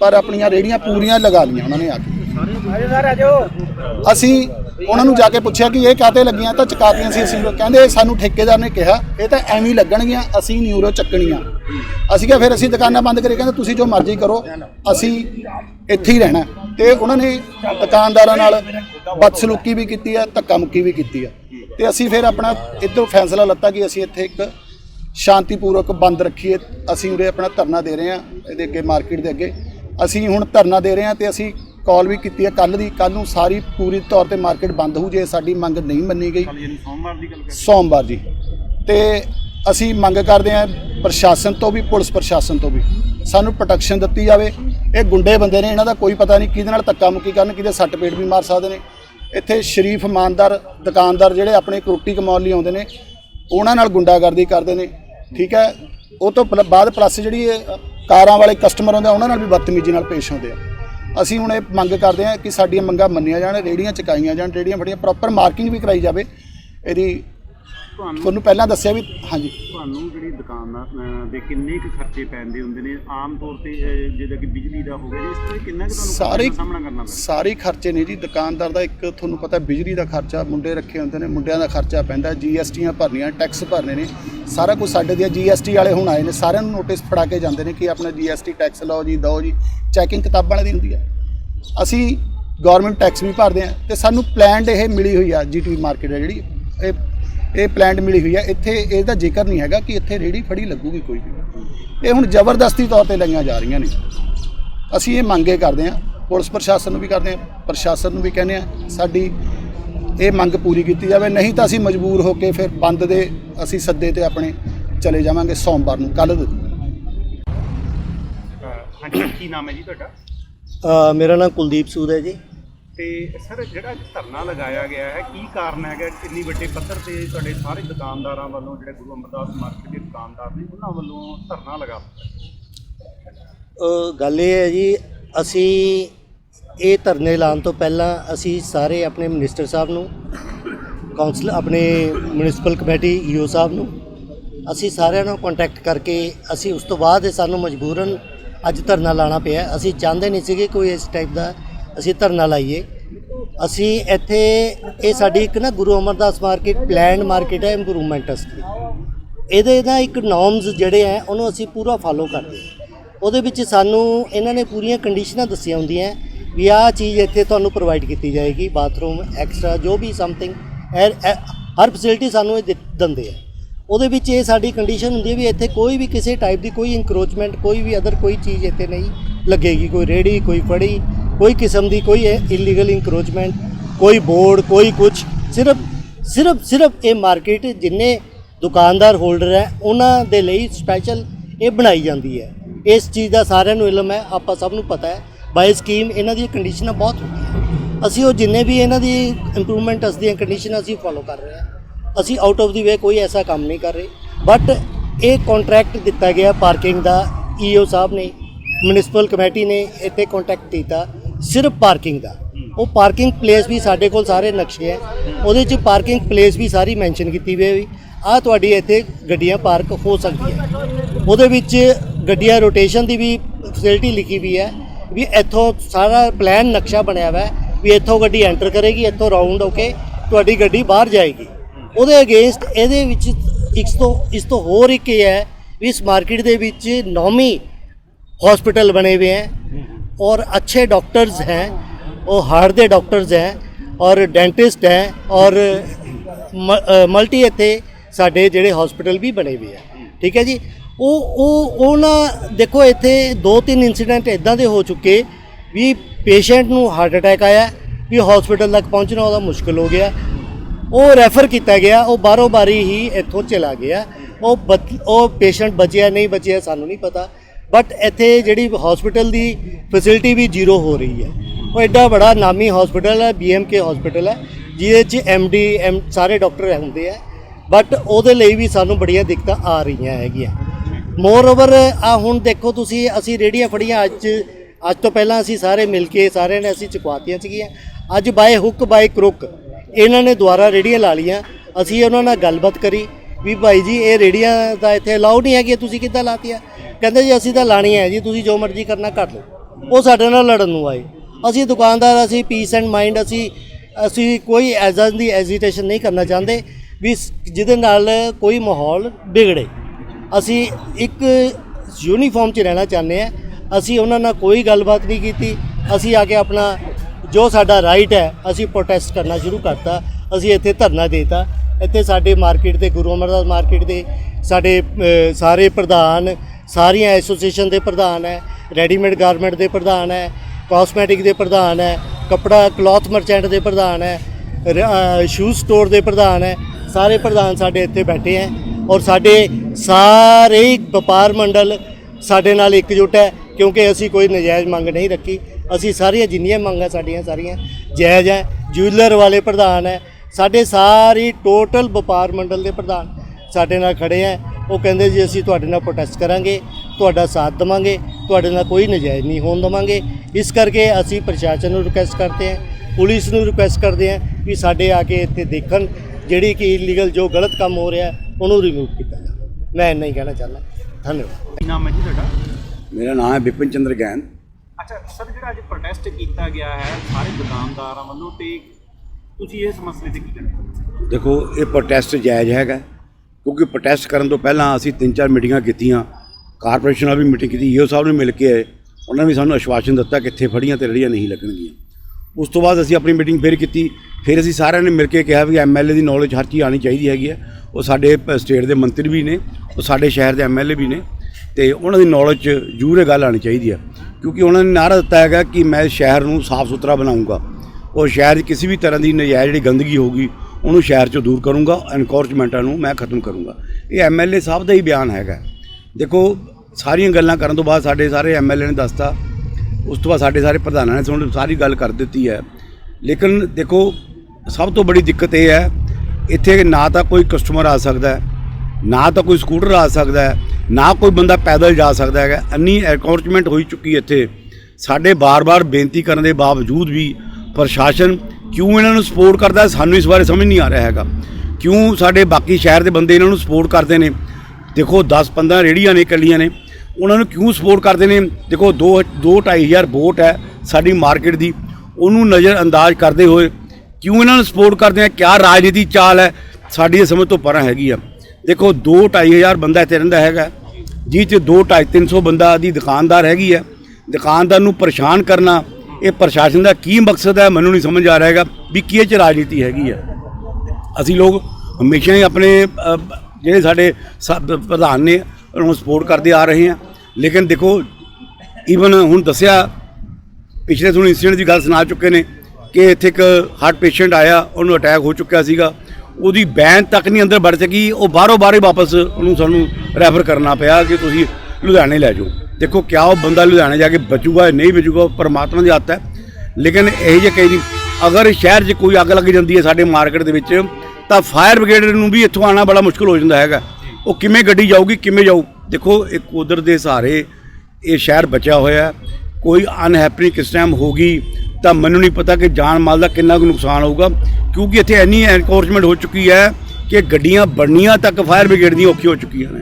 ਪਰ ਆਪਣੀਆਂ ਰੇੜੀਆਂ ਪੂਰੀਆਂ ਲਗਾ ਲਈਆਂ ਉਹਨਾਂ ਨੇ ਆ ਕੇ। ਅਸੀਂ ਉਹਨਾਂ ਨੂੰ ਜਾ ਕੇ ਪੁੱਛਿਆ ਕਿ ਇਹ ਕਾਤੇ ਲੱਗੀਆਂ, ਤਾਂ ਚਕਾਤੀਆਂ ਸੀ ਅਸੀਂ। ਕਹਿੰਦੇ ਸਾਨੂੰ ਠੇਕੇਦਾਰ ਨੇ ਕਿਹਾ, ਇਹ ਤਾਂ ਐਵੇਂ ਹੀ ਲੱਗਣਗੀਆਂ, ਅਸੀਂ ਨਿਊਰੋ ਚੱਕਣੀਆਂ। ਅਸੀਂ ਕਿਹਾ ਫਿਰ ਅਸੀਂ ਦੁਕਾਨਾਂ ਬੰਦ ਕਰੀ ਕਹਿੰਦੇ ਤੁਸੀਂ ਜੋ ਮਰਜ਼ੀ ਕਰੋ, ਅਸੀਂ ਇੱਥੇ ਹੀ ਰਹਿਣਾ। ਤੇ ਉਹਨਾਂ ਨੇ ਦੁਕਾਨਦਾਰਾਂ ਨਾਲ ਬਦਸਲੂਕੀ ਵੀ ਕੀਤੀ ਹੈ, ਧੱਕਾ ਮੁੱਕੀ ਵੀ ਕੀਤੀ ਹੈ। ਤੇ ਅਸੀਂ ਫਿਰ ਆਪਣਾ ਇੱਧਰੋਂ ਫੈਸਲਾ ਲੱਤਾ ਕਿ ਅਸੀਂ ਇੱਥੇ ਇੱਕ ਸ਼ਾਂਤੀਪੂਰਵਕ ਬੰਦ ਰੱਖੀਏ। ਅਸੀਂ ਉਰੇ ਆਪਣਾ ਧਰਨਾ ਦੇ ਰਹੇ ਹਾਂ ਇਹਦੇ ਅੱਗੇ ਮਾਰਕੀਟ ਦੇ ਅੱਗੇ। ਅਸੀਂ ਹੁਣ ਧਰਨਾ ਦੇ ਰਹੇ ਹਾਂ ਤੇ ਅਸੀਂ ਕਾਲ ਵੀ ਕੀਤੀ ਹੈ ਕੱਲ ਦੀ। ਕੱਲ ਨੂੰ ਸਾਰੀ ਪੂਰੀ ਤੌਰ ਤੇ ਮਾਰਕੀਟ ਬੰਦ ਹੋਊ ਜੇ ਸਾਡੀ ਮੰਗ ਨਹੀਂ ਮੰਨੀ ਗਈ।
ਸੋਮਵਾਰ ਦੀ ਗੱਲ ਕਰ
ਸੋਮਵਾਰ ਜੀ। ਤੇ ਅਸੀਂ ਮੰਗ ਕਰਦੇ ਹਾਂ ਪ੍ਰਸ਼ਾਸਨ ਤੋਂ ਵੀ ਪੁਲਿਸ ਪ੍ਰਸ਼ਾਸਨ ਤੋਂ ਵੀ ਸਾਨੂੰ ਪ੍ਰੋਟੈਕਸ਼ਨ ਦਿੱਤੀ ਜਾਵੇ। ਇਹ ਗੁੰਡੇ ਬੰਦੇ ਨੇ ਇਹਨਾਂ ਦਾ ਕੋਈ ਪਤਾ ਨਹੀਂ ਕਿਹਦੇ ਨਾਲ ਧੱਕਾ ਮੁੱਕੀ ਕਰਨ ਕਿਹਦੇ ਸੱਟ ਪੇਟ ਵੀ ਮਾਰ ਸਕਦੇ ਨੇ। ਇੱਥੇ ਸ਼ਰੀਫ ਇਮਾਨਦਾਰ ਦੁਕਾਨਦਾਰ ਜਿਹੜੇ ਆਪਣੇ ਇੱਕ ਰੋਟੀ ਕਮਾਉਣ ਲਈ ਆਉਂਦੇ ਨੇ ਉਹਨਾਂ ਨਾਲ ਗੁੰਡਾਗਰਦੀ ਕਰਦੇ ਨੇ ਠੀਕ ਹੈ? ਉਹ ਤੋਂ ਪਲ- ਬਾਅਦ ਪਲੱਸ ਜਿਹੜੀ ਕਾਰਾਂ ਵਾਲੇ ਕਸਟਮਰ ਹੁੰਦੇ ਆ, ਉਹਨਾਂ ਨਾਲ ਵੀ ਬਦਤਮੀਜ਼ੀ ਨਾਲ ਪੇਸ਼ ਹੁੰਦੇ ਆ। ਅਸੀਂ ਹੁਣ ਇਹ ਮੰਗ ਕਰਦੇ ਹਾਂ ਕਿ ਸਾਡੀਆਂ ਮੰਗਾਂ ਮੰਨੀਆਂ ਜਾਣ ਰੇੜੀਆਂ ਚਕਾਈਆਂ ਜਾਣ ਰੇੜੀਆਂ ਫੜੀਆਂ ਪ੍ਰੋਪਰ ਮਾਰਕਿੰਗ ਵੀ ਕਰਾਈ ਜਾਵੇ ਇਹਦੀ
ਤੁਹਾਨੂੰ?
ਤੁਹਾਨੂੰ ਪਹਿਲਾਂ ਦੱਸਿਆ ਵੀ ਹਾਂਜੀ।
ਤੁਹਾਨੂੰ ਜਿਹੜੀ ਦੁਕਾਨਾਂ ਅਹ, ਦੇ ਕਿੰਨੇ ਕੁ ਖਰਚੇ ਪੈਂਦੇ ਹੁੰਦੇ ਨੇ? ਆਮ ਤੌਰ ਤੇ ਅਹ, ਜਿੱਦਾਂ ਕਿ ਬਿਜਲੀ ਦਾ ਹੋ ਗਿਆ ਜੀ ਇਸ ਤਰ੍ਹਾਂ ਕਿੰਨਾ ਕੁ ਤੁਹਾਨੂੰ
ਸਾਰੇ
ਖਰਚੇ ਦਾ ਸਾਹਮਣਾ ਕਰਨਾ ਪੈਂਦਾ?
ਸਾਰੇ ਖਰਚੇ ਨੇ ਜੀ। ਦੁਕਾਨਦਾਰ ਦਾ ਇੱਕ ਤੁਹਾਨੂੰ ਪਤਾ ਬਿਜਲੀ ਦਾ ਖਰਚਾ ਮੁੰਡੇ ਰੱਖੇ ਹੁੰਦੇ ਨੇ ਮੁੰਡਿਆਂ ਦਾ ਖਰਚਾ ਪੈਂਦਾ। ਜੀਐਸਟੀਆਂ ਭਰਨੀਆਂ ਟੈਕਸ ਭਰਨੇ ਨੇ। ਸਾਰਾ ਕੁਝ ਸਾਡੇ ਦੀਆਂ ਜੀਐਸਟੀ ਵਾਲੇ ਹੁਣ ਆਏ ਨੇ। ਸਾਰਿਆਂ ਨੂੰ ਨੋਟਿਸ ਫੜਾ ਕੇ ਜਾਂਦੇ ਨੇ ਕਿ ਆਪਣਾ ਜੀਐਸਟੀ ਟੈਕਸ ਲਓ ਜੀ ਦਿਓ ਜੀ। ਚੈਕਿੰਗ ਕਿਤਾਬਾਂ ਵਾਲੇ ਦੀ ਹੁੰਦੀ ਆ। ਅਸੀਂ ਗਵਰਨਮੈਂਟ ਟੈਕਸ ਵੀ ਭਰਦੇ ਆ ਤੇ ਸਾਨੂੰ ਪਲਾਨਡ ਇਹ ਮਿਲੀ ਹੋਈ ਆ ਜੀਟੀ ਮਾਰਕੀਟ ਹੈ ਜਿਹੜੀ। ਇਹ ਇਹ ਪਲਾਨਡ ਮਿਲੀ ਹੋਈ ਆ। ਇੱਥੇ ਇਹਦਾ ਜ਼ਿਕਰ ਨਹੀਂ ਹੈਗਾ ਕਿ ਇੱਥੇ ਰੇੜੀ ਫੜੀ ਲੱਗੂਗੀ ਕੋਈ ਵੀ। ਇਹ ਹੁਣ ਜ਼ਬਰਦਸਤੀ ਤੌਰ ਤੇ ਲਈਆਂ ਜਾ ਰਹੀਆਂ ਨੇ। ਅਸੀਂ ਇਹ ਮੰਗੇ ਕਰਦੇ ਹਾਂ ਪੁਲਿਸ ਪ੍ਰਸ਼ਾਸਨ ਨੂੰ ਵੀ ਕਰਦੇ ਹਾਂ ਪ੍ਰਸ਼ਾਸਨ ਨੂੰ ਵੀ ਕਹਿੰਦੇ ਹਾਂ ਸਾਡੀ ਇਹ ਮੰਗ ਪੂਰੀ ਕੀਤੀ ਜਾਵੇ। ਨਹੀਂ ਤਾਂ ਅਸੀਂ ਮਜਬੂਰ ਹੋ ਕੇ ਫਿਰ ਬੰਦ ਦੇ ਅਸੀਂ ਸੱਦੇ ਤੇ ਆਪਣੇ ਚਲੇ ਜਾਵਾਂਗੇ ਸੋਮਵਾਰ ਨੂੰ ਕੱਲ੍ਹ
ਅਹ, ਹਾਂਜੀ ਕੀ ਨਾਮ ਹੈ ਜੀ ਤੁਹਾਡਾ?
ਅ, ਮੇਰਾ ਨਾਮ ਕੁਲਦੀਪ ਸੂਦ ਹੈ ਜੀ।
ਤੇ ਸਰ ਜਿਹੜਾ ਧਰਨਾ ਲਗਾਇਆ ਗਿਆ ਹੈ, ਕੀ ਕਾਰਨ ਹੈਗਾ? ਇੰਨੀ ਵੱਡੇ ਪੱਧਰ ਤੇ ਤੁਹਾਡੇ ਸਾਰੇ ਦੁਕਾਨਦਾਰਾਂ ਵੱਲੋਂ ਜਿਹੜੇ ਗੁਰੂ ਅਮਰਦਾਸ ਮਾਰਕੀਟ ਦੇ ਦੁਕਾਨਦਾਰ ਨੇ, ਉਹਨਾਂ ਵੱਲੋਂ ਧਰਨਾ ਲਗਾ ਦਿੱਤਾ?
ਗੱਲ ਇਹ ਹੈ ਜੀ, ਅਸੀਂ ਇਹ ਧਰਨੇ ਲਾਉਣ ਤੋਂ ਪਹਿਲਾਂ ਅਸੀਂ ਸਾਰੇ ਆਪਣੇ ਮਿਨਿਸਟਰ ਸਾਹਿਬ ਨੂੰ ਕਾਉਂਸਲ ਆਪਣੇ ਮਿਊਨਿਸਪਲ ਕਮੇਟੀ ਈਓ ਸਾਹਿਬ ਨੂੰ, ਅਸੀਂ ਸਾਰਿਆਂ ਨੂੰ ਕੰਟੈਕਟ ਕਰਕੇ ਅਸੀਂ ਉਸ ਤੋਂ ਬਾਅਦ ਸਾਨੂੰ ਮਜਬੂਰਨ ਅੱਜ ਧਰਨਾ ਲਾਣਾ ਪਿਆ ਅਸੀਂ ਚਾਹੁੰਦੇ ਨਹੀਂ ਸੀਗੇ ਕੋਈ ਇਸ ਟਾਈਪ ਦਾ ਅਸੀਂ ਧਰਨਾ ਲਾਈਏ। ਅਸੀਂ ਇੱਥੇ ਇਹ ਸਾਡੀ ਇੱਕ ਨਾ Guru Amardas market planned market ਹੈ ਇੰਪਰੂਵਮੈਂਟ ਵਾਸਤੇ। ਇਹਦੇ ਨਾ ਇੱਕ ਨੋਰਮਸ ਜਿਹੜੇ ਆ ਉਹਨੂੰ ਅਸੀਂ ਪੂਰਾ ਫਾਲੋ ਕਰਦੇ ਉਹਦੇ ਵਿੱਚ ਸਾਨੂੰ ਇਹਨਾਂ ਨੇ ਪੂਰੀਆਂ ਕੰਡੀਸ਼ਨਾਂ ਦੱਸੀਆਂ ਹੁੰਦੀਆਂ ਵੀ ਆਹ ਚੀਜ਼ ਇੱਥੇ ਤੁਹਾਨੂੰ ਪ੍ਰੋਵਾਈਡ ਕੀਤੀ ਜਾਏਗੀ ਬਾਥਰੂਮ ਐਕਸਟਰਾ ਜੋ ਵੀ ਸਮਥਿੰਗ ਹਰ ਫੈਸਿਲਿਟੀ ਸਾਨੂੰ ਇਹ ਦਿੰਦੇ ਆ ਉਹਦੇ ਵਿੱਚ ਇਹ ਸਾਡੀ ਕੰਡੀਸ਼ਨ ਹੁੰਦੀ ਹੈ ਵੀ ਇੱਥੇ ਕੋਈ ਵੀ ਕਿਸੇ ਟਾਈਪ ਦੀ ਕੋਈ ਇਨਕਰੋਚਮੈਂਟ ਕੋਈ ਵੀ ਅਦਰ ਕੋਈ ਚੀਜ਼ ਇੱਥੇ ਨਹੀਂ ਲੱਗੇਗੀ, ਕੋਈ ਰੇੜੀ ਕੋਈ ਫੜੀ ਕੋਈ ਕਿਸਮ ਦੀ ਕੋਈ ਇਲੀਗਲ ਇਨਕਰੋਚਮੈਂਟ ਕੋਈ ਬੋਰਡ ਕੋਈ ਕੁਝ ਸਿਰਫ ਸਿਰਫ ਸਿਰਫ ਇਹ ਮਾਰਕੀਟ ਜਿੰਨੇ ਦੁਕਾਨਦਾਰ ਹੋਲਡਰ ਹੈ, ਉਹਨਾਂ ਦੇ ਲਈ ਸਪੈਸ਼ਲ ਇਹ ਬਣਾਈ ਜਾਂਦੀ ਹੈ। ਇਸ ਚੀਜ਼ ਦਾ ਸਾਰਿਆਂ ਨੂੰ ਇਲਮ ਹੈ, ਆਪਾਂ ਸਭ ਨੂੰ ਪਤਾ ਹੈ ਬਾਈ ਸਕੀਮ ਇਹਨਾਂ ਦੀਆਂ ਕੰਡੀਸ਼ਨਾਂ ਬਹੁਤ ਹੁੰਦੀਆਂ ਅਸੀਂ ਉਹ ਜਿੰਨੇ ਵੀ ਇਹਨਾਂ ਦੀ ਇੰਪਰੂਵਮੈਂਟਸ ਦੀਆਂ ਕੰਡੀਸ਼ਨਾਂ ਅਸੀਂ ਫੋਲੋ ਕਰ ਰਹੇ ਹਾਂ। ਅਸੀਂ ਆਊਟ ਆਫ ਦੀ ਵੇ ਕੋਈ ਐਸਾ ਕੰਮ ਨਹੀਂ ਕਰ ਰਹੇ। ਬਟ ਇਹ ਕੰਟਰੈਕਟ ਦਿੱਤਾ ਗਿਆ ਪਾਰਕਿੰਗ ਦਾ ਈਓ ਸਾਹਿਬ ਨੇ ਮਿਊਨਿਸਪਲ ਕਮੇਟੀ ਨੇ ਇੱਥੇ ਕੰਟੈਕਟ ਕੀਤਾ। ਸਿਰਫ ਪਾਰਕਿੰਗ ਦਾ। ਉਹ ਪਾਰਕਿੰਗ ਪਲੇਸ ਵੀ ਸਾਡੇ ਕੋਲ ਸਾਰੇ ਨਕਸ਼ੇ ਹੈ। ਉਹਦੇ 'ਚ ਪਾਰਕਿੰਗ ਪਲੇਸ ਵੀ ਸਾਰੀ ਮੈਂਸ਼ਨ ਕੀਤੀ ਹੋਈ ਹੈ ਆ ਤੁਹਾਡੀ ਇੱਥੇ ਗੱਡੀਆਂ ਪਾਰਕ ਹੋ ਸਕਦੀਆਂ। ਉਹਦੇ ਵਿੱਚ ਗੱਡੀਆਂ ਰੋਟੇਸ਼ਨ ਦੀ ਵੀ ਫੈਸਿਲਿਟੀ ਲਿਖੀ ਵੀ ਹੈ ਵੀ ਇੱਥੋਂ ਸਾਰਾ ਪਲਾਨ ਨਕਸ਼ਾ ਬਣਿਆ ਹੋਇਆ ਹੈ ਵੀ ਇੱਥੋਂ ਗੱਡੀ ਐਂਟਰ ਕਰੇਗੀ, ਇੱਥੋਂ ਰਾਉਂਡ ਹੋ ਕੇ ਤੁਹਾਡੀ ਗੱਡੀ ਬਾਹਰ ਜਾਏਗੀ। ਉਹਦੇ ਅਗੇਂਸਟ ਇਹਦੇ ਵਿੱਚ ਇੱਕ ਤੋਂ, ਇਸ ਤੋਂ ਹੋਰ ਇੱਕ ਇਹ ਹੈ ਵੀ ਇਸ ਮਾਰਕੀਟ ਦੇ ਵਿੱਚ ਨੌਮੀ ਹਸਪੀਟਲ ਬਣੇ ਹੋਏ ਹੈ। और अच्छे डॉक्टर्स हैं वो हार्ट ਦੇ ਡਾਕਟਰਸ ਹੈ ਔਰ ਡੈਂਟਿਸਟ ਹੈ ਔਰ ਮਲਟੀ ਇੱਥੇ ਸਾਡੇ ਜਿਹੜੇ ਹਸਪੀਟਲ ਵੀ ਬਣੇ ਹੋਏ ਹੈ ਠੀਕ ਹੈ ਜੀ ਉਹ ਉਹ ਉਹ ਨਾ ਦੇਖੋ ਇੱਥੇ ਦੋ ਤਿੰਨ ਇਨਸੀਡੈਂਟ ਇਦਾਂ ਦੇ ਹੋ ਚੁੱਕੇ ਵੀ ਪੇਸ਼ੈਂਟ ਨੂੰ ਹਾਰਟ ਅਟੈਕ ਆਇਆ ਵੀ ਹਸਪੀਟਲ ਤੱਕ ਪਹੁੰਚਣਾ ਉਹਦਾ ਮੁਸ਼ਕਲ ਹੋ ਗਿਆ ਉਹ ਰੈਫਰ ਕੀਤਾ ਗਿਆ ਉਹ ਬਾਰੋ ਬਾਰੀ ਹੀ ਇੱਥੋਂ ਚਲਾ ਗਿਆ ਉਹ ਬਚ- ਉਹ ਪੇਸ਼ੈਂਟ ਬਚਿਆ ਨਹੀਂ ਬਚਿਆ ਸਾਨੂੰ ਨਹੀਂ ਪਤਾ ਬਟ ਇੱਥੇ ਜਿਹੜੀ ਹਸਪੀਟਲ ਦੀ ਫੈਸਿਲਿਟੀ ਵੀ ਜ਼ੀਰੋ ਹੋ ਰਹੀ ਹੈ। ਉਹ ਐਡਾ ਬੜਾ ਨਾਮੀ ਹਸਪੀਟਲ ਹੈ ਬੀਐਮਕੇ ਹਸਪੀਟਲ ਹੈ, ਜਿਹਦੇ 'ਚ ਐਮਡੀ ਐਮ ਸਾਰੇ ਡਾਕਟਰ ਹੁੰਦੇ ਆ। ਬਟ ਉਹਦੇ ਲਈ ਵੀ ਸਾਨੂੰ ਬੜੀਆਂ ਦਿੱਕਤਾਂ ਆ ਰਹੀਆਂ ਹੈਗੀਆਂ। ਮੋਰ ਓਵਰ ਆ ਹੁਣ ਦੇਖੋ ਤੁਸੀਂ, ਅਸੀਂ ਰੇੜੀਆਂ ਫੜੀਆਂ, ਅੱਜ ਅੱਜ ਤੋਂ ਪਹਿਲਾਂ ਅਸੀਂ ਸਾਰੇ ਮਿਲ ਕੇ ਸਾਰਿਆਂ ਨੇ ਅਸੀਂ ਚੁਕਵਾਤੀਆਂ ਸੀਗੀਆਂ। ਅੱਜ ਬਾਏ ਹੁੱਕ ਬਾਏ ਕਰੁੱਕ ਇਹਨਾਂ ਨੇ ਦੁਆਰਾ ਰੇੜੀਆਂ ਲਾ ਲੀਆਂ ਅਸੀਂ ਉਹਨਾਂ ਨਾਲ ਗੱਲਬਾਤ ਕਰੀ ਵੀ ਭਾਈ ਜੀ, ਇਹ ਰੇੜੀਆਂ ਦਾ ਇੱਥੇ ਅਲਾਉ ਨਹੀਂ ਹੈਗੀ ਤੁਸੀਂ ਕਿੱਦਾਂ ਲਾਤੀਆਂ? ਕਹਿੰਦੇ ਜੀ, ਅਸੀਂ ਤਾਂ ਲਾਣੀ ਹੈ ਜੀ, ਤੁਸੀਂ ਜੋ ਮਰਜ਼ੀ ਕਰਨਾ ਕਰ ਲਓ। ਉਹ ਸਾਡੇ ਨਾਲ ਲੜਨ ਨੂੰ ਆਏ। ਅਸੀਂ ਦੁਕਾਨਦਾਰ, ਅਸੀਂ ਪੀਸ ਐਂਡ ਮਾਈਂਡ ਅਸੀਂ ਅਸੀਂ ਕੋਈ ਐਜ਼ਾਂ ਦੀ ਐਜੀਟੇਸ਼ਨ ਨਹੀਂ ਕਰਨਾ ਚਾਹੁੰਦੇ ਵੀ ਜਿਹਦੇ ਨਾਲ ਕੋਈ ਮਾਹੌਲ ਵਿਗੜੇ। ਅਸੀਂ ਇੱਕ ਯੂਨੀਫਾਰਮ 'ਚ ਰਹਿਣਾ ਚਾਹੁੰਦੇ ਆ ਅਸੀਂ ਉਹਨਾਂ ਨਾਲ ਕੋਈ ਗੱਲਬਾਤ ਨਹੀਂ ਕੀਤੀ। ਅਸੀਂ ਆ ਕੇ ਆਪਣਾ ਜੋ ਸਾਡਾ ਰਾਈਟ ਹੈ, ਅਸੀਂ ਪ੍ਰੋਟੈਸਟ ਕਰਨਾ ਸ਼ੁਰੂ ਕਰਤਾ। ਅਸੀਂ ਇੱਥੇ ਧਰਨਾ ਦੇਤਾ। ਇੱਥੇ ਸਾਡੇ ਮਾਰਕੀਟ ਦੇ, ਗੁਰੂ ਅਮਰਦਾਸ ਮਾਰਕੀਟ ਦੇ ਸਾਡੇ ਸਾਰੇ ਪ੍ਰਧਾਨ ਸਾਰੀਆਂ ਐਸੋਸੀਏਸ਼ਨ ਦੇ ਪ੍ਰਧਾਨ ਹੈ, ਰੈਡੀਮੇਡ ਗਾਰਮੈਂਟ ਦੇ ਪ੍ਰਧਾਨ ਹੈ, ਕਾਸਮੈਟਿਕ ਦੇ ਪ੍ਰਧਾਨ ਹੈ, ਕਪੜਾ ਕਲੌਥ ਮਰਚੈਂਟ ਦੇ ਪ੍ਰਧਾਨ ਹੈ ਸ਼ੂਜ਼ ਸਟੋਰ ਦੇ ਪ੍ਰਧਾਨ ਹੈ, ਸਾਰੇ ਪ੍ਰਧਾਨ ਸਾਡੇ ਇੱਥੇ ਬੈਠੇ ਹੈ ਔਰ ਸਾਡੇ ਸਾਰੇ ਹੀ ਵਪਾਰ ਮੰਡਲ ਸਾਡੇ ਨਾਲ ਇਕਜੁੱਟ ਹੈ ਕਿਉਂਕਿ ਅਸੀਂ ਕੋਈ ਨਜਾਇਜ਼ ਮੰਗ ਨਹੀਂ ਰੱਖੀ, ਅਸੀਂ ਸਾਰੀਆਂ ਜਿੰਨੀਆਂ ਮੰਗਾਂ ਸਾਡੀਆਂ ਸਾਰੀਆਂ ਜਾਇਜ਼ ਹੈ, ਜੁਐਲਰ ਵਾਲੇ ਪ੍ਰਧਾਨ ਹੈ, ਸਾਡੇ ਸਾਰੀ ਟੋਟਲ ਵਪਾਰ ਮੰਡਲ ਦੇ ਪ੍ਰਧਾਨ ਸਾਡੇ ਨਾਲ ਖੜੇ ਹੈ ਉਹ ਕਹਿੰਦੇ ਜੀ ਅਸੀਂ ਤੁਹਾਡੇ ਨਾਲ ਪ੍ਰੋਟੈਸਟ ਕਰਾਂਗੇ ਤੁਹਾਡਾ ਸਾਥ ਦੇਵਾਂਗੇ ਤੁਹਾਡੇ ਨਾਲ ਕੋਈ ਨਜਾਇਜ਼ ਨਹੀਂ ਹੋਣ ਦੇਵਾਂਗੇ। ਇਸ ਕਰਕੇ ਅਸੀਂ ਪ੍ਰਸ਼ਾਸਨ ਨੂੰ ਰਿਕੁਐਸਟ ਕਰਦੇ ਹਾਂ ਪੁਲਿਸ ਨੂੰ ਰਿਕੁਐਸਟ ਕਰਦੇ ਹਾਂ ਵੀ ਸਾਡੇ ਆ ਕੇ ਇੱਥੇ ਦੇਖਣ ਜਿਹੜੀ ਕਿ ਇਲੀਗਲ ਜੋ ਗਲਤ ਕੰਮ ਹੋ ਰਿਹਾ ਉਹਨੂੰ ਰਿਮੂਵ ਕੀਤਾ ਜਾਵੇ। ਮੈਂ ਇੰਨਾ ਹੀ ਕਹਿਣਾ ਚਾਹੁੰਦਾ। ਧੰਨਵਾਦ।
ਕੀ ਨਾਮ ਹੈ ਜੀ ਤੁਹਾਡਾ?
ਮੇਰਾ ਨਾਮ ਹੈ ਵਿਪਨ ਚੰਦਰ ਗੈਨ।
ਅੱਛਾ ਸਰ ਜਿਹੜਾ ਅੱਜ ਪ੍ਰੋਟੈਸਟ ਕੀਤਾ ਗਿਆ ਹੈ ਸਾਰੇ ਦੁਕਾਨਦਾਰਾਂ ਵੱਲੋਂ ਤੇ ਤੁਸੀਂ ਇਸ ਮਸਲੇ ਤੇ ਕੀ ਕਹਿਣਾ
ਦੇਖੋ ਇਹ ਪ੍ਰੋਟੈਸਟ ਜਾਇਜ਼ ਹੈਗਾ। ਕਿਉਂਕਿ ਪ੍ਰੋਟੈਸਟ ਕਰਨ ਤੋਂ ਪਹਿਲਾਂ ਅਸੀਂ ਤਿੰਨ ਚਾਰ ਮੀਟਿੰਗਾਂ ਕੀਤੀਆਂ। ਕਾਰਪੋਰੇਸ਼ਨ ਨਾਲ ਵੀ ਮੀਟਿੰਗ ਕੀਤੀ, ਈਓ ਸਾਹਿਬ ਨੂੰ ਮਿਲ ਕੇ ਆਏ ਉਹਨਾਂ ਨੇ ਵੀ ਸਾਨੂੰ ਆਸ਼ਵਾਸਨ ਦਿੱਤਾ ਕਿ ਇੱਥੇ ਫੜੀਆਂ ਤੇ ਰੜੀਆਂ ਨਹੀਂ ਲੱਗਣਗੀਆਂ। ਉਸ ਤੋਂ ਬਾਅਦ ਅਸੀਂ ਆਪਣੀ ਮੀਟਿੰਗ ਫਿਰ ਕੀਤੀ। ਫਿਰ ਅਸੀਂ ਸਾਰਿਆਂ ਨੇ ਮਿਲ ਕੇ ਕਿਹਾ ਵੀ ਐਮਐਲਏ ਦੀ ਨੌਲੇਜ ਹਰ ਚੀਜ਼ ਆਣੀ ਚਾਹੀਦੀ ਹੈਗੀ ਹੈ। ਉਹ ਸਾਡੇ ਸਟੇਟ ਦੇ ਮੰਤਰੀ ਵੀ ਨੇ, ਉਹ ਸਾਡੇ ਸ਼ਹਿਰ ਦੇ ਐਮਐਲਏ ਵੀ ਨੇ। ਤੇ ਉਹਨਾਂ ਦੀ ਨੌਲੇਜ 'ਚ ਜ਼ਰੂਰ ਇਹ ਗੱਲ ਆਣੀ ਚਾਹੀਦੀ ਹੈ। ਕਿਉਂਕਿ ਉਹਨਾਂ ਨੇ ਨਾਰਾ ਦਿੱਤਾ ਹੈਗਾ ਕਿ ਮੈਂ ਸ਼ਹਿਰ ਨੂੰ ਸਾਫ਼ ਸੁਥਰਾ ਬਣਾਉਂਗਾ ਉਹ ਸ਼ਹਿਰ 'ਚ ਕਿਸੇ ਵੀ ਤਰ੍ਹਾਂ ਦੀ ਨਜਾਇਜ਼ ਜਿਹੜੀ ਗੰਦਗੀ ਹੋਊਗੀ ਉਹਨੂੰ ਸ਼ਹਿਰ 'ਚੋਂ ਦੂਰ ਕਰੂੰਗਾ ਐਨਕੋਰਚਮੈਂਟਾਂ ਨੂੰ ਮੈਂ ਖਤਮ ਕਰੂੰਗਾ। ਇਹ ਐਮਐਲਏ ਸਾਹਿਬ ਦਾ ਹੀ ਬਿਆਨ ਹੈਗਾ। ਦੇਖੋ, ਸਾਰੀਆਂ ਗੱਲਾਂ ਕਰਨ ਤੋਂ ਬਾਅਦ ਸਾਡੇ ਸਾਰੇ ਐਮਐਲਏ ਨੇ ਦੱਸਤਾ। ਉਸ ਤੋਂ ਬਾਅਦ ਸਾਡੇ ਸਾਰੇ ਪ੍ਰਧਾਨਾਂ ਨੇ ਸੁਣ ਸਾਰੀ ਗੱਲ ਕਰ ਦਿੱਤੀ ਹੈ। ਲੇਕਿਨ ਦੇਖੋ, ਸਭ ਤੋਂ ਬੜੀ ਦਿੱਕਤ ਇਹ ਹੈ, ਇੱਥੇ ਨਾ ਤਾਂ ਕੋਈ ਕਸਟਮਰ ਆ ਸਕਦਾ ਨਾ ਤਾਂ ਕੋਈ ਸਕੂਟਰ ਆ ਸਕਦਾ ਨਾ ਕੋਈ ਬੰਦਾ ਪੈਦਲ ਜਾ ਸਕਦਾ ਹੈਗਾ। ਇੰਨੀ ਐਨਕੋਰਜਮੈਂਟ ਹੋਈ ਚੁੱਕੀ ਇੱਥੇ। ਸਾਡੇ ਬਾਰ-ਬਾਰ ਬੇਨਤੀ ਕਰਨ ਦੇ ਬਾਵਜੂਦ ਵੀ ਪ੍ਰਸ਼ਾਸਨ ਕਿਉਂ ਇਹਨਾਂ ਨੂੰ ਸਪੋਰਟ ਕਰਦਾ ਸਾਨੂੰ ਇਸ ਬਾਰੇ ਸਮਝ ਨਹੀਂ ਆ ਰਿਹਾ ਹੈਗਾ। ਕਿਉਂ ਸਾਡੇ ਬਾਕੀ ਸ਼ਹਿਰ ਦੇ ਬੰਦੇ ਇਹਨਾਂ ਨੂੰ ਸਪੋਰਟ ਕਰਦੇ ਨੇ? ਦੇਖੋ 10-15 ਰੇੜੀਆਂ ਨੇ ਇਕੱਲੀਆਂ ਨੇ। ਉਹਨਾਂ ਨੂੰ ਕਿਉਂ ਸਪੋਰਟ ਕਰਦੇ ਨੇ? ਦੇਖੋ 2 2 ਹਜ਼ਾਰ ਵੋਟ ਹੈ ਸਾਡੀ ਮਾਰਕੀਟ ਦੀ। ਉਹਨੂੰ ਨਜ਼ਰ ਅੰਦਾਜ਼ ਕਰਦੇ ਹੋਏ ਕਿਉਂ ਇਹਨਾਂ ਨੂੰ ਸਪੋਰਟ ਕਰਦੇ ਆ? ਕਿਆ ਰਾਜਨੀਤੀ ਚਾਲ ਹੈ? ਸਾਡੀ ਸਮਝ ਤੋਂ ਪਰਾਂ ਹੈਗੀ ਆ। ਦੇਖੋ 2 ਹਜ਼ਾਰ ਬੰਦਾ ਇੱਥੇ ਰਹਿੰਦਾ ਹੈਗਾ। ਜਿਹ 'ਚ 2 300 ਬੰਦਾ ਦੀ ਦੁਕਾਨਦਾਰ ਹੈਗੀ ਹੈ। ਦੁਕਾਨਦਾਰ ਨੂੰ ਪਰੇਸ਼ਾਨ ਕਰਨਾ ਇਹ ਪ੍ਰਸ਼ਾਸਨ ਦਾ ਕੀ ਮਕਸਦ ਹੈ ਮੈਨੂੰ ਨਹੀਂ ਸਮਝ ਆ ਰਿਹਾ ਹੈਗਾ ਵੀ ਕੀ ਚ ਰਾਜਨੀਤੀ ਹੈਗੀ ਆ ਅਸੀਂ ਲੋਕ ਹਮੇਸ਼ਾ ਹੀ ਆਪਣੇ ਜਿਹੜੇ ਸਾਡੇ ਸਭ ਪ੍ਰਧਾਨ ਨੇ, ਉਹਨਾਂ ਨੂੰ ਸਪੋਰਟ ਕਰਦੇ ਆ ਰਹੇ ਹਾਂ। ਲੇਕਿਨ ਦੇਖੋ ਈਵਨ ਹੁਣ ਦੱਸਿਆ, ਪਿਛਲੇ ਤੁਹਾਨੂੰ ਇੰਸੀਡੈਂਟ ਦੀ ਗੱਲ ਸੁਣਾ ਚੁੱਕੇ ਨੇ ਕਿ ਇੱਥੇ ਇੱਕ ਹਾਰਟ ਪੇਸ਼ੈਂਟ ਆਇਆ, ਉਹਨੂੰ ਅਟੈਕ ਹੋ ਚੁੱਕਿਆ ਸੀਗਾ। ਉਹਦੀ ਬੈਨ ਤੱਕ ਨਹੀਂ ਅੰਦਰ ਵੜ ਸਕੀ, ਉਹ ਬਾਹਰੋਂ ਬਾਹਰੇ ਵਾਪਸ ਉਹਨੂੰ ਸਾਨੂੰ ਰੈਫਰ ਕਰਨਾ ਪਿਆ ਕਿ ਤੁਸੀਂ ਲੁਧਿਆਣੇ ਲੈ ਜਾਓ। ਦੇਖੋ ਕਿਆ ਉਹ ਬੰਦਾ ਲੁਧਿਆਣੇ ਜਾ ਕੇ ਬਚੂਗਾ, ਨਹੀਂ ਬਚੂਗਾ, ਉਹ ਪਰਮਾਤਮਾ ਦੀ ਹੱਥ ਹੈ। ਲੇਕਿਨ ਇਹ ਜੇ ਕਹੀ ਅਗਰ ਸ਼ਹਿਰ 'ਚ ਕੋਈ ਅੱਗ ਲੱਗ ਜਾਂਦੀ ਹੈ ਸਾਡੇ ਮਾਰਕੀਟ ਦੇ ਵਿੱਚ, ਤਾਂ ਫਾਇਰ ਬ੍ਰਿਗੇਡ ਨੂੰ ਵੀ ਇੱਥੋਂ ਆਉਣਾ ਬੜਾ ਮੁਸ਼ਕਲ ਹੋ ਜਾਂਦਾ ਹੈਗਾ। ਉਹ ਕਿਵੇਂ ਗੱਡੀ ਜਾਊਗੀ, ਕਿਵੇਂ ਜਾਊ? ਦੇਖੋ ਇੱਕ ਕੁਦਰਤ ਦੇ ਸਹਾਰੇ ਇਹ ਸ਼ਹਿਰ ਬਚਿਆ ਹੋਇਆ ਕੋਈ ਅਨਹੈਪਨਿੰਗ ਕਿਸ ਟਾਈਮ ਹੋਗੀ ਤਾਂ ਮੈਨੂੰ ਨਹੀਂ ਪਤਾ ਕਿ ਜਾਨ ਮਾਲ ਦਾ ਕਿੰਨਾ ਕੁ ਨੁਕਸਾਨ ਹੋਊਗਾ, ਕਿਉਂਕਿ ਇੱਥੇ ਇੰਨੀ ਐਨਕੋਰਜਮੈਂਟ ਹੋ ਚੁੱਕੀ ਹੈ ਕਿ ਗੱਡੀਆਂ ਬਣਨੀਆਂ ਤੱਕ ਫਾਇਰ ਬ੍ਰਿਗੇਡ ਦੀਆਂ ਔਖੀ ਹੋ ਚੁੱਕੀਆਂ ਨੇ।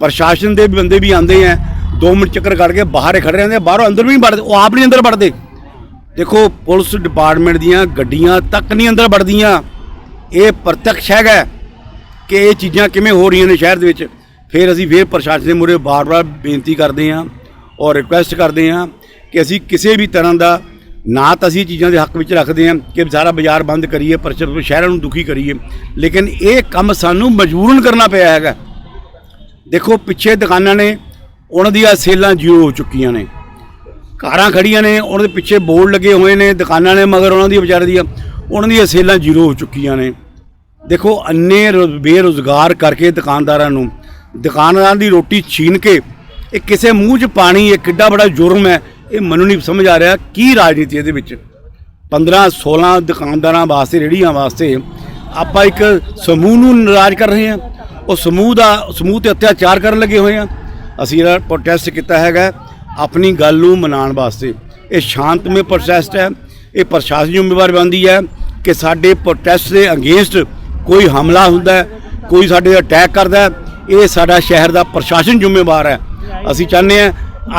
ਪ੍ਰਸ਼ਾਸਨ ਦੇ ਬੰਦੇ ਵੀ ਆਉਂਦੇ ਆ। 2 ਮਿੰਟ ਚੱਕਰ ਕੱਢ ਕੇ ਬਾਹਰ ਹੀ ਖੜੇ ਰਹਿੰਦੇ ਬਾਹਰੋਂ ਅੰਦਰ ਵੀ ਨਹੀਂ ਵੜਦੇ, ਉਹ ਆਪ ਨਹੀਂ ਅੰਦਰ ਵੜਦੇ। ਦੇਖੋ, ਪੁਲਿਸ ਡਿਪਾਰਟਮੈਂਟ ਦੀਆਂ ਗੱਡੀਆਂ ਤੱਕ ਨਹੀਂ ਅੰਦਰ ਵੜਦੀਆਂ। ਇਹ ਪ੍ਰਤੱਖ ਹੈਗਾ ਕਿ ਇਹ ਚੀਜ਼ਾਂ ਕਿਵੇਂ ਹੋ ਰਹੀਆਂ ਨੇ ਸ਼ਹਿਰ ਦੇ ਵਿੱਚ। ਫਿਰ ਅਸੀਂ ਫਿਰ ਪ੍ਰਸ਼ਾਸਨ ਦੇ ਮੂਹਰੇ ਬਾਰ-ਬਾਰ ਬੇਨਤੀ ਕਰਦੇ ਹਾਂ ਔਰ ਰਿਕੁਐਸਟ ਕਰਦੇ ਹਾਂ ਕਿ ਅਸੀਂ ਕਿਸੇ ਵੀ ਤਰ੍ਹਾਂ ਦਾ ਨਾ ਤਾਂ ਅਸੀਂ ਚੀਜ਼ਾਂ ਦੇ ਹੱਕ ਵਿੱਚ ਰੱਖਦੇ ਹਾਂ ਕਿ ਸਾਰਾ ਬਾਜ਼ਾਰ ਬੰਦ ਕਰੀਏ, ਪ੍ਰਸ਼ਾਸਨ ਸ਼ਹਿਰਾਂ ਨੂੰ ਦੁਖੀ ਕਰੀਏ। ਲੇਕਿਨ ਇਹ ਕੰਮ ਸਾਨੂੰ ਮਜਬੂਰਨ ਕਰਨਾ ਪਿਆ ਹੈਗਾ। ਦੇਖੋ, ਪਿੱਛੇ ਦੁਕਾਨਾਂ ਨੇ, ਉਹਨਾਂ ਦੀਆਂ ਸੇਲਾਂ ਜ਼ੀਰੋ ਹੋ ਚੁੱਕੀਆਂ ਨੇ। ਕਾਰਾਂ ਖੜੀਆਂ ਨੇ, ਉਹਨਾਂ ਦੇ ਪਿੱਛੇ ਬੋਰਡ ਲੱਗੇ ਹੋਏ ਨੇ, ਦੁਕਾਨਾਂ ਨੇ, ਮਗਰ ਉਹਨਾਂ ਦੀ ਵਿਚਾਰੇ ਦੀਆਂ, ਉਹਨਾਂ ਦੀਆਂ ਸੇਲਾਂ ਜ਼ੀਰੋ ਹੋ ਚੁੱਕੀਆਂ ਨੇ। ਦੇਖੋ, ਅੰਨੇ ਰੁ- ਬੇਰੁਜ਼ਗਾਰ ਕਰਕੇ ਦੁਕਾਨਦਾਰਾਂ ਨੂੰ, ਦੁਕਾਨਦਾਰਾਂ ਦੀ ਰੋਟੀ ਛੀਨ ਕੇ, ਇਹ ਕਿਸੇ ਮੂੰਹ 'ਚ ਪਾਣੀ, ਇਹ ਕਿੱਡਾ ਬੜਾ ਜੁਰਮ ਹੈ, ਇਹ ਮੈਨੂੰ ਨਹੀਂ ਸਮਝ ਆ ਰਿਹਾ ਕੀ ਰਾਜਨੀਤੀ ਇਹਦੇ ਵਿੱਚ। 15 16 ਦੁਕਾਨਦਾਰਾਂ ਵਾਸਤੇ ਰੇੜੀਆਂ ਵਾਸਤੇ ਆਪਾਂ ਇੱਕ ਸਮੂਹ ਨੂੰ ਨਾਰਾਜ਼ ਕਰ ਰਹੇ ਹਾਂ। ਉਹ ਸਮੂਹ ਦਾ, ਸਮੂਹ ਤੇ ਅਤਿਆਚਾਰ ਕਰਨ ਲੱਗੇ ਹੋਏ ਹਾਂ ਅਸੀਂ ਇਹਦਾ ਪ੍ਰੋਟੈਸਟ ਕੀਤਾ ਹੈਗਾ। ਆਪਣੀ ਗੱਲ ਨੂੰ ਮਨਾਉਣ ਵਾਸਤੇ। ਇਹ ਸ਼ਾਂਤਮਈ ਪ੍ਰੋਟੈਸਟ ਹੈ। ਇਹ ਪ੍ਰਸ਼ਾਸਨ ਜ਼ਿੰਮੇਵਾਰ ਬਣਦੀ ਹੈ ਕਿ ਸਾਡੇ ਪ੍ਰੋਟੈਸਟ ਦੇ ਅਗੇਂਸਟ ਕੋਈ ਹਮਲਾ ਹੁੰਦਾ ਕੋਈ ਸਾਡੇ ਅਟੈਕ ਕਰਦਾ ਇਹ ਸਾਡਾ ਸ਼ਹਿਰ ਦਾ ਪ੍ਰਸ਼ਾਸਨ ਜ਼ਿੰਮੇਵਾਰ ਹੈ। ਅਸੀਂ ਚਾਹੁੰਦੇ ਹਾਂ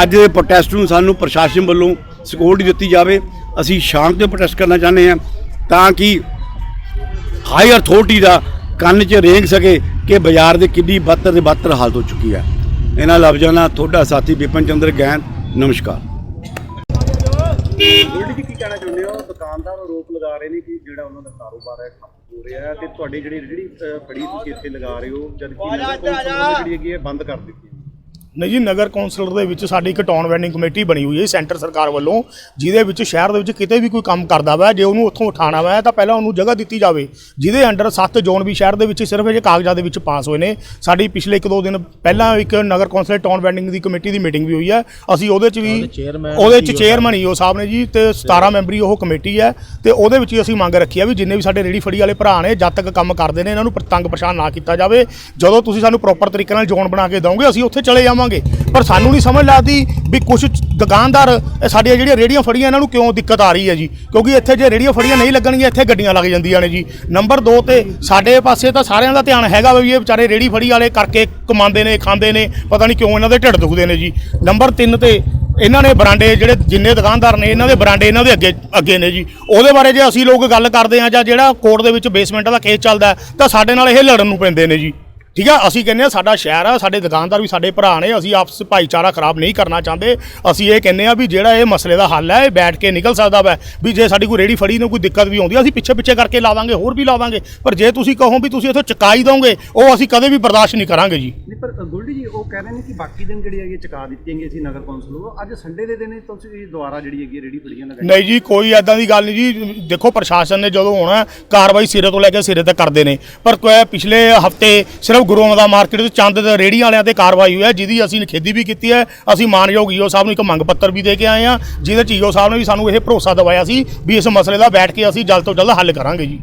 ਅੱਜ ਦੇ ਪ੍ਰੋਟੈਸਟ ਨੂੰ ਸਾਨੂੰ ਪ੍ਰਸ਼ਾਸਨ ਵੱਲੋਂ ਸਿਕਿਉਰਿਟੀ ਦਿੱਤੀ ਜਾਵੇ। ਅਸੀਂ ਸ਼ਾਂਤ ਤੇ ਪ੍ਰੋਟੈਸਟ ਕਰਨਾ ਚਾਹੁੰਦੇ ਹਾਂ ਤਾਂ ਕਿ ਹਾਈ ਅਥਾਰਟੀ ਦਾ ਕੰਨ 'ਚ ਰੇਂਗ ਸਕੇ ਕਿ ਬਾਜ਼ਾਰ ਦੇ ਕਿੰਨੀ ਬੱਤਰ ਦੇ ਬੱਤਰ ਹਾਲਤ ਹੋ ਚੁੱਕੀ ਹੈ। ਇਹਨਾਂ ਲਫ਼ਜ਼ਾਂ ਨਾਲ ਤੁਹਾਡਾ ਸਾਥੀ ਵਿਪਨ ਚੰਦਰ ਗੈਨ, ਨਮਸਕਾਰ।
ਗੋਲਡੀ ਜੀ ਕੀ ਕਹਿਣਾ ਚਾਹੁੰਦੇ ਹੋ? ਦੁਕਾਨਦਾਰ ਆਰੋਪ ਲਗਾ ਰਹੇ ਨੇ ਕਿ ਜਿਹੜਾ ਉਹਨਾਂ ਦਾ ਕਾਰੋਬਾਰ ਹੈ, ਠੱਪ ਹੋ ਰਿਹਾ ਹੈ ਤੇ ਤੁਹਾਡੀ ਜਿਹੜੀ ਜਿਹੜੀ ਫੜੀ ਤੁਸੀਂ ਇੱਥੇ ਲਗਾ ਰਹੇ ਹੋ, ਜਦ ਕਿ ਜਿਹੜੀ ਹੈਗੀ ਹੈ, ਬੰਦ ਕਰ ਦਿੱਤੀ
ਨਹੀਂ ਜੀ ਨਗਰ ਕੌਂਸਲ ਦੇ ਵਿੱਚ ਸਾਡੀ ਇੱਕ ਟਾਊਨ ਵੈਂਡਿੰਗ ਕਮੇਟੀ ਬਣੀ ਹੋਈ ਹੈ ਸੈਂਟਰ ਸਰਕਾਰ ਵੱਲੋਂ ਜਿਹਦੇ ਵਿੱਚ ਸ਼ਹਿਰ ਦੇ ਵਿੱਚ ਕਿਤੇ ਵੀ ਕੋਈ ਕੰਮ ਕਰਦਾ ਵਾ ਜੇ ਉਹਨੂੰ ਉੱਥੋਂ ਉਠਾਉਣਾ ਵਾ ਤਾਂ ਪਹਿਲਾਂ ਉਹਨੂੰ ਜਗ੍ਹਾ ਦਿੱਤੀ ਜਾਵੇ ਜਿਹਦੇ ਅੰਡਰ 7 ਜ਼ੋਨ ਵੀ ਸ਼ਹਿਰ ਦੇ ਵਿੱਚ ਸਿਰਫ ਇਹ ਕਾਗਜ਼ਾਂ ਦੇ ਵਿੱਚ ਪਾਸ ਹੋਏ ਨੇ। ਸਾਡੀ ਪਿਛਲੇ ਇੱਕ ਦੋ ਦਿਨ ਪਹਿਲਾਂ ਇੱਕ ਨਗਰ ਕੌਂਸਲ ਟਾਊਨ ਵੈਂਡਿੰਗ ਦੀ ਕਮੇਟੀ ਦੀ ਮੀਟਿੰਗ ਵੀ ਹੋਈ ਹੈ। ਅਸੀਂ ਉਹਦੇ 'ਚ ਵੀ ਉਹਦੇ 'ਚ ਚੇਅਰਮੈਨ ਈਓ ਸਾਹਿਬ ਨੇ ਜੀ ਤੇ 17 ਮੈਂਬਰੀ ਉਹ ਕਮੇਟੀ ਹੈ ਤੇ ਉਹਦੇ ਵਿੱਚ ਹੀ ਅਸੀਂ ਮੰਗ ਰੱਖੀ ਆ ਵੀ ਜਿੰਨੇ ਵੀ ਸਾਡੇ ਰੇੜੀ ਫੜੀ ਵਾਲੇ ਭਰਾ ਨੇ ਜਦ ਤੱਕ ਕੰਮ ਕਰਦੇ ਨੇ ਇਹਨਾਂ ਨੂੰ ਤੰਗ ਪਰੇਸ਼ਾਨ ਨਾ ਕੀਤਾ ਜਾਵੇ। ਜਦੋਂ ਤੁਸੀਂ ਸਾਨੂੰ ਪ੍ਰੋਪਰ ਤਰੀਕੇ ਨਾਲ ਜ਼ੋਨ ਬਣਾ ਕੇ ਦਿਓਗੇ ਅਸੀਂ ਉੱਥੇ ਚਲੇ ਜਾਵਾਂਗੇ। ਪਰ ਸਾਨੂੰ ਨਹੀਂ ਸਮਝ ਲੱਗਦੀ ਵੀ ਕੁਝ ਦੁਕਾਨਦਾਰ, ਇਹ ਸਾਡੀਆਂ ਜਿਹੜੀਆਂ ਰੇੜੀਆਂ ਫੜੀਆਂ, ਇਹਨਾਂ ਨੂੰ ਕਿਉਂ ਦਿੱਕਤ ਆ ਰਹੀ ਹੈ ਜੀ? ਕਿਉਂਕਿ ਇੱਥੇ ਜੇ ਰੇੜੀਆਂ ਫੜੀਆਂ ਨਹੀਂ ਲੱਗਣਗੀਆਂ, ਇੱਥੇ ਗੱਡੀਆਂ ਲੱਗ ਜਾਂਦੀਆਂ ਨੇ ਜੀ। ਨੰਬਰ 2 ਤੇ ਸਾਡੇ ਪਾਸੇ ਤਾਂ ਸਾਰਿਆਂ ਦਾ ਧਿਆਨ ਹੈਗਾ ਵੀ ਇਹ ਵਿਚਾਰੇ ਰੇੜੀ ਫੜੀ ਵਾਲੇ ਕਰਕੇ ਕਮਾਉਂਦੇ ਨੇ, ਖਾਂਦੇ ਨੇ, ਪਤਾ ਨਹੀਂ ਕਿਉਂ ਇਹਨਾਂ ਦੇ ਢਿੱਡ ਦੁਖਦੇ ਨੇ ਜੀ। ਨੰਬਰ 3 ਤੇ ਇਹਨਾਂ ਨੇ ਬਰਾਂਡੇ ਜਿਹੜੇ ਜਿੰਨੇ ਦੁਕਾਨਦਾਰ ਨੇ, ਇਹਨਾਂ ਦੇ ਬਰਾਂਡੇ ਇਹਨਾਂ ਦੇ ਅੱਗੇ ਅੱਗੇ ਨੇ ਜੀ। ਉਹਦੇ ਬਾਰੇ ਜੇ ਅਸੀਂ ਲੋਕ ਗੱਲ ਕਰਦੇ ਆ ਜਾਂ ਜਿਹੜਾ ਕੋਰਟ ਦੇ ਵਿੱਚ ਬੇਸਮੈਂਟ ਦਾ ਕੇਸ ਚੱਲਦਾ ਤਾਂ ਸਾਡੇ ਨਾਲ ਇਹ ਲੜਨ ਨੂੰ ਪੈਂਦੇ ਨੇ ਜੀ। ਠੀਕ ਆ? ਅਸੀਂ ਕਹਿੰਦੇ ਆ ਸਾਡਾ ਸ਼ਹਿਰ ਆ ਸਾਡੇ ਦੁਕਾਨਦਾਰ ਵੀ ਸਾਡੇ ਭਰਾ ਨੇ ਅਸੀਂ ਆਪਸ ਭਾਈਚਾਰਾ ਖਰਾਬ ਨਹੀਂ ਕਰਨਾ ਚਾਹੁੰਦੇ। ਅਸੀਂ ਇਹ ਕਹਿੰਦੇ ਆ ਵੀ ਜਿਹੜਾ ਇਹ ਮਸਲੇ ਦਾ ਹੱਲ ਹੈ ਇਹ ਬੈਠ ਕੇ ਨਿਕਲ ਸਕਦਾ ਵਾ ਵੀ ਜੇ ਸਾਡੀ ਕੋਈ ਰੇੜੀ ਫੜੀ ਨੂੰ ਕੋਈ ਦਿੱਕਤ ਵੀ ਆਉਂਦੀ ਆ, ਅਸੀਂ ਪਿੱਛੇ ਪਿੱਛੇ ਕਰਕੇ ਲਾਵਾਂਗੇ ਹੋਰ ਵੀ ਲਾਵਾਂਗੇ ਪਰ ਜੇ ਤੁਸੀਂ ਕਹੋ ਵੀ ਤੁਸੀਂ ਇੱਥੋਂ ਚੁਕਾਈ ਦੋਗੇ ਉਹ ਅਸੀਂ ਕਦੇ ਵੀ ਬਰਦਾਸ਼ਤ ਨਹੀਂ ਕਰਾਂਗੇ ਜੀ।
ਨਹੀਂ ਪਰ ਗੋਲਡੀ ਜੀ ਉਹ ਕਹਿ ਰਹੇ ਨੇ ਕਿ ਬਾਕੀ ਦਿਨ ਜਿਹੜੀ ਹੈਗੀ ਚੁਕਾ ਦਿੱਤੀ ਹੈਗੀ ਅਸੀਂ ਨਗਰ ਕੌਂਸਲ ਵੱਲੋਂ ਅੱਜ ਸੰਡੇ ਦੇ ਦਿਨ ਤੁਸੀਂ ਦੁਆਰਾ ਜਿਹੜੀ ਹੈਗੀ ਰੇੜੀ ਫੜੀਆਂ ਲਗਾਈ
ਨਹੀਂ ਜੀ ਕੋਈ ਐਦਾਂ ਦੀ ਗੱਲ ਨਹੀਂ ਜੀ। ਦੇਖੋ ਪ੍ਰਸ਼ਾਸਨ ਨੇ ਜਦੋਂ ਹੋਣਾ ਕਾਰਵਾਈ ਸਿਰੇ ਤੋਂ ਲੈ ਕੇ ਸਿਰੇ ਤੱਕ ਕਰਦੇ ਨੇ। ਪਰ ਪਿਛਲੇ ਹਫ਼ਤੇ ਸਿਰਫ ਗੁਰੂਆਂ ਅਮਰਦਾਸ ਮਾਰਕੀਟ ਵਿੱਚ ਚੰਦ ਦੇ ਰੇੜੀਆਂ ਵਾਲਿਆਂ ਤੇ ਕਾਰਵਾਈ ਹੋਈ ਹੈ, ਜਿਹਦੀ ਅਸੀਂ ਨਿਖੇਧੀ ਵੀ ਕੀਤੀ ਹੈ। ਅਸੀਂ ਮਾਨਯੋਗ ਈਓ ਸਾਹਿਬ ਨੂੰ ਇੱਕ ਮੰਗ ਪੱਤਰ ਵੀ ਦੇ ਕੇ ਆਏ ਹਾਂ, ਜਿਹਦੇ ਚ ਈਓ ਸਾਹਿਬ ਨੇ ਵੀ ਸਾਨੂੰ ਇਹ ਭਰੋਸਾ ਦਿਵਾਇਆ ਸੀ ਵੀ ਇਸ ਮਸਲੇ ਦਾ ਬੈਠ ਕੇ ਅਸੀਂ ਜਲਦ ਤੋਂ ਜਲਦ ਹੱਲ ਕਰਾਂਗੇ ਜੀ।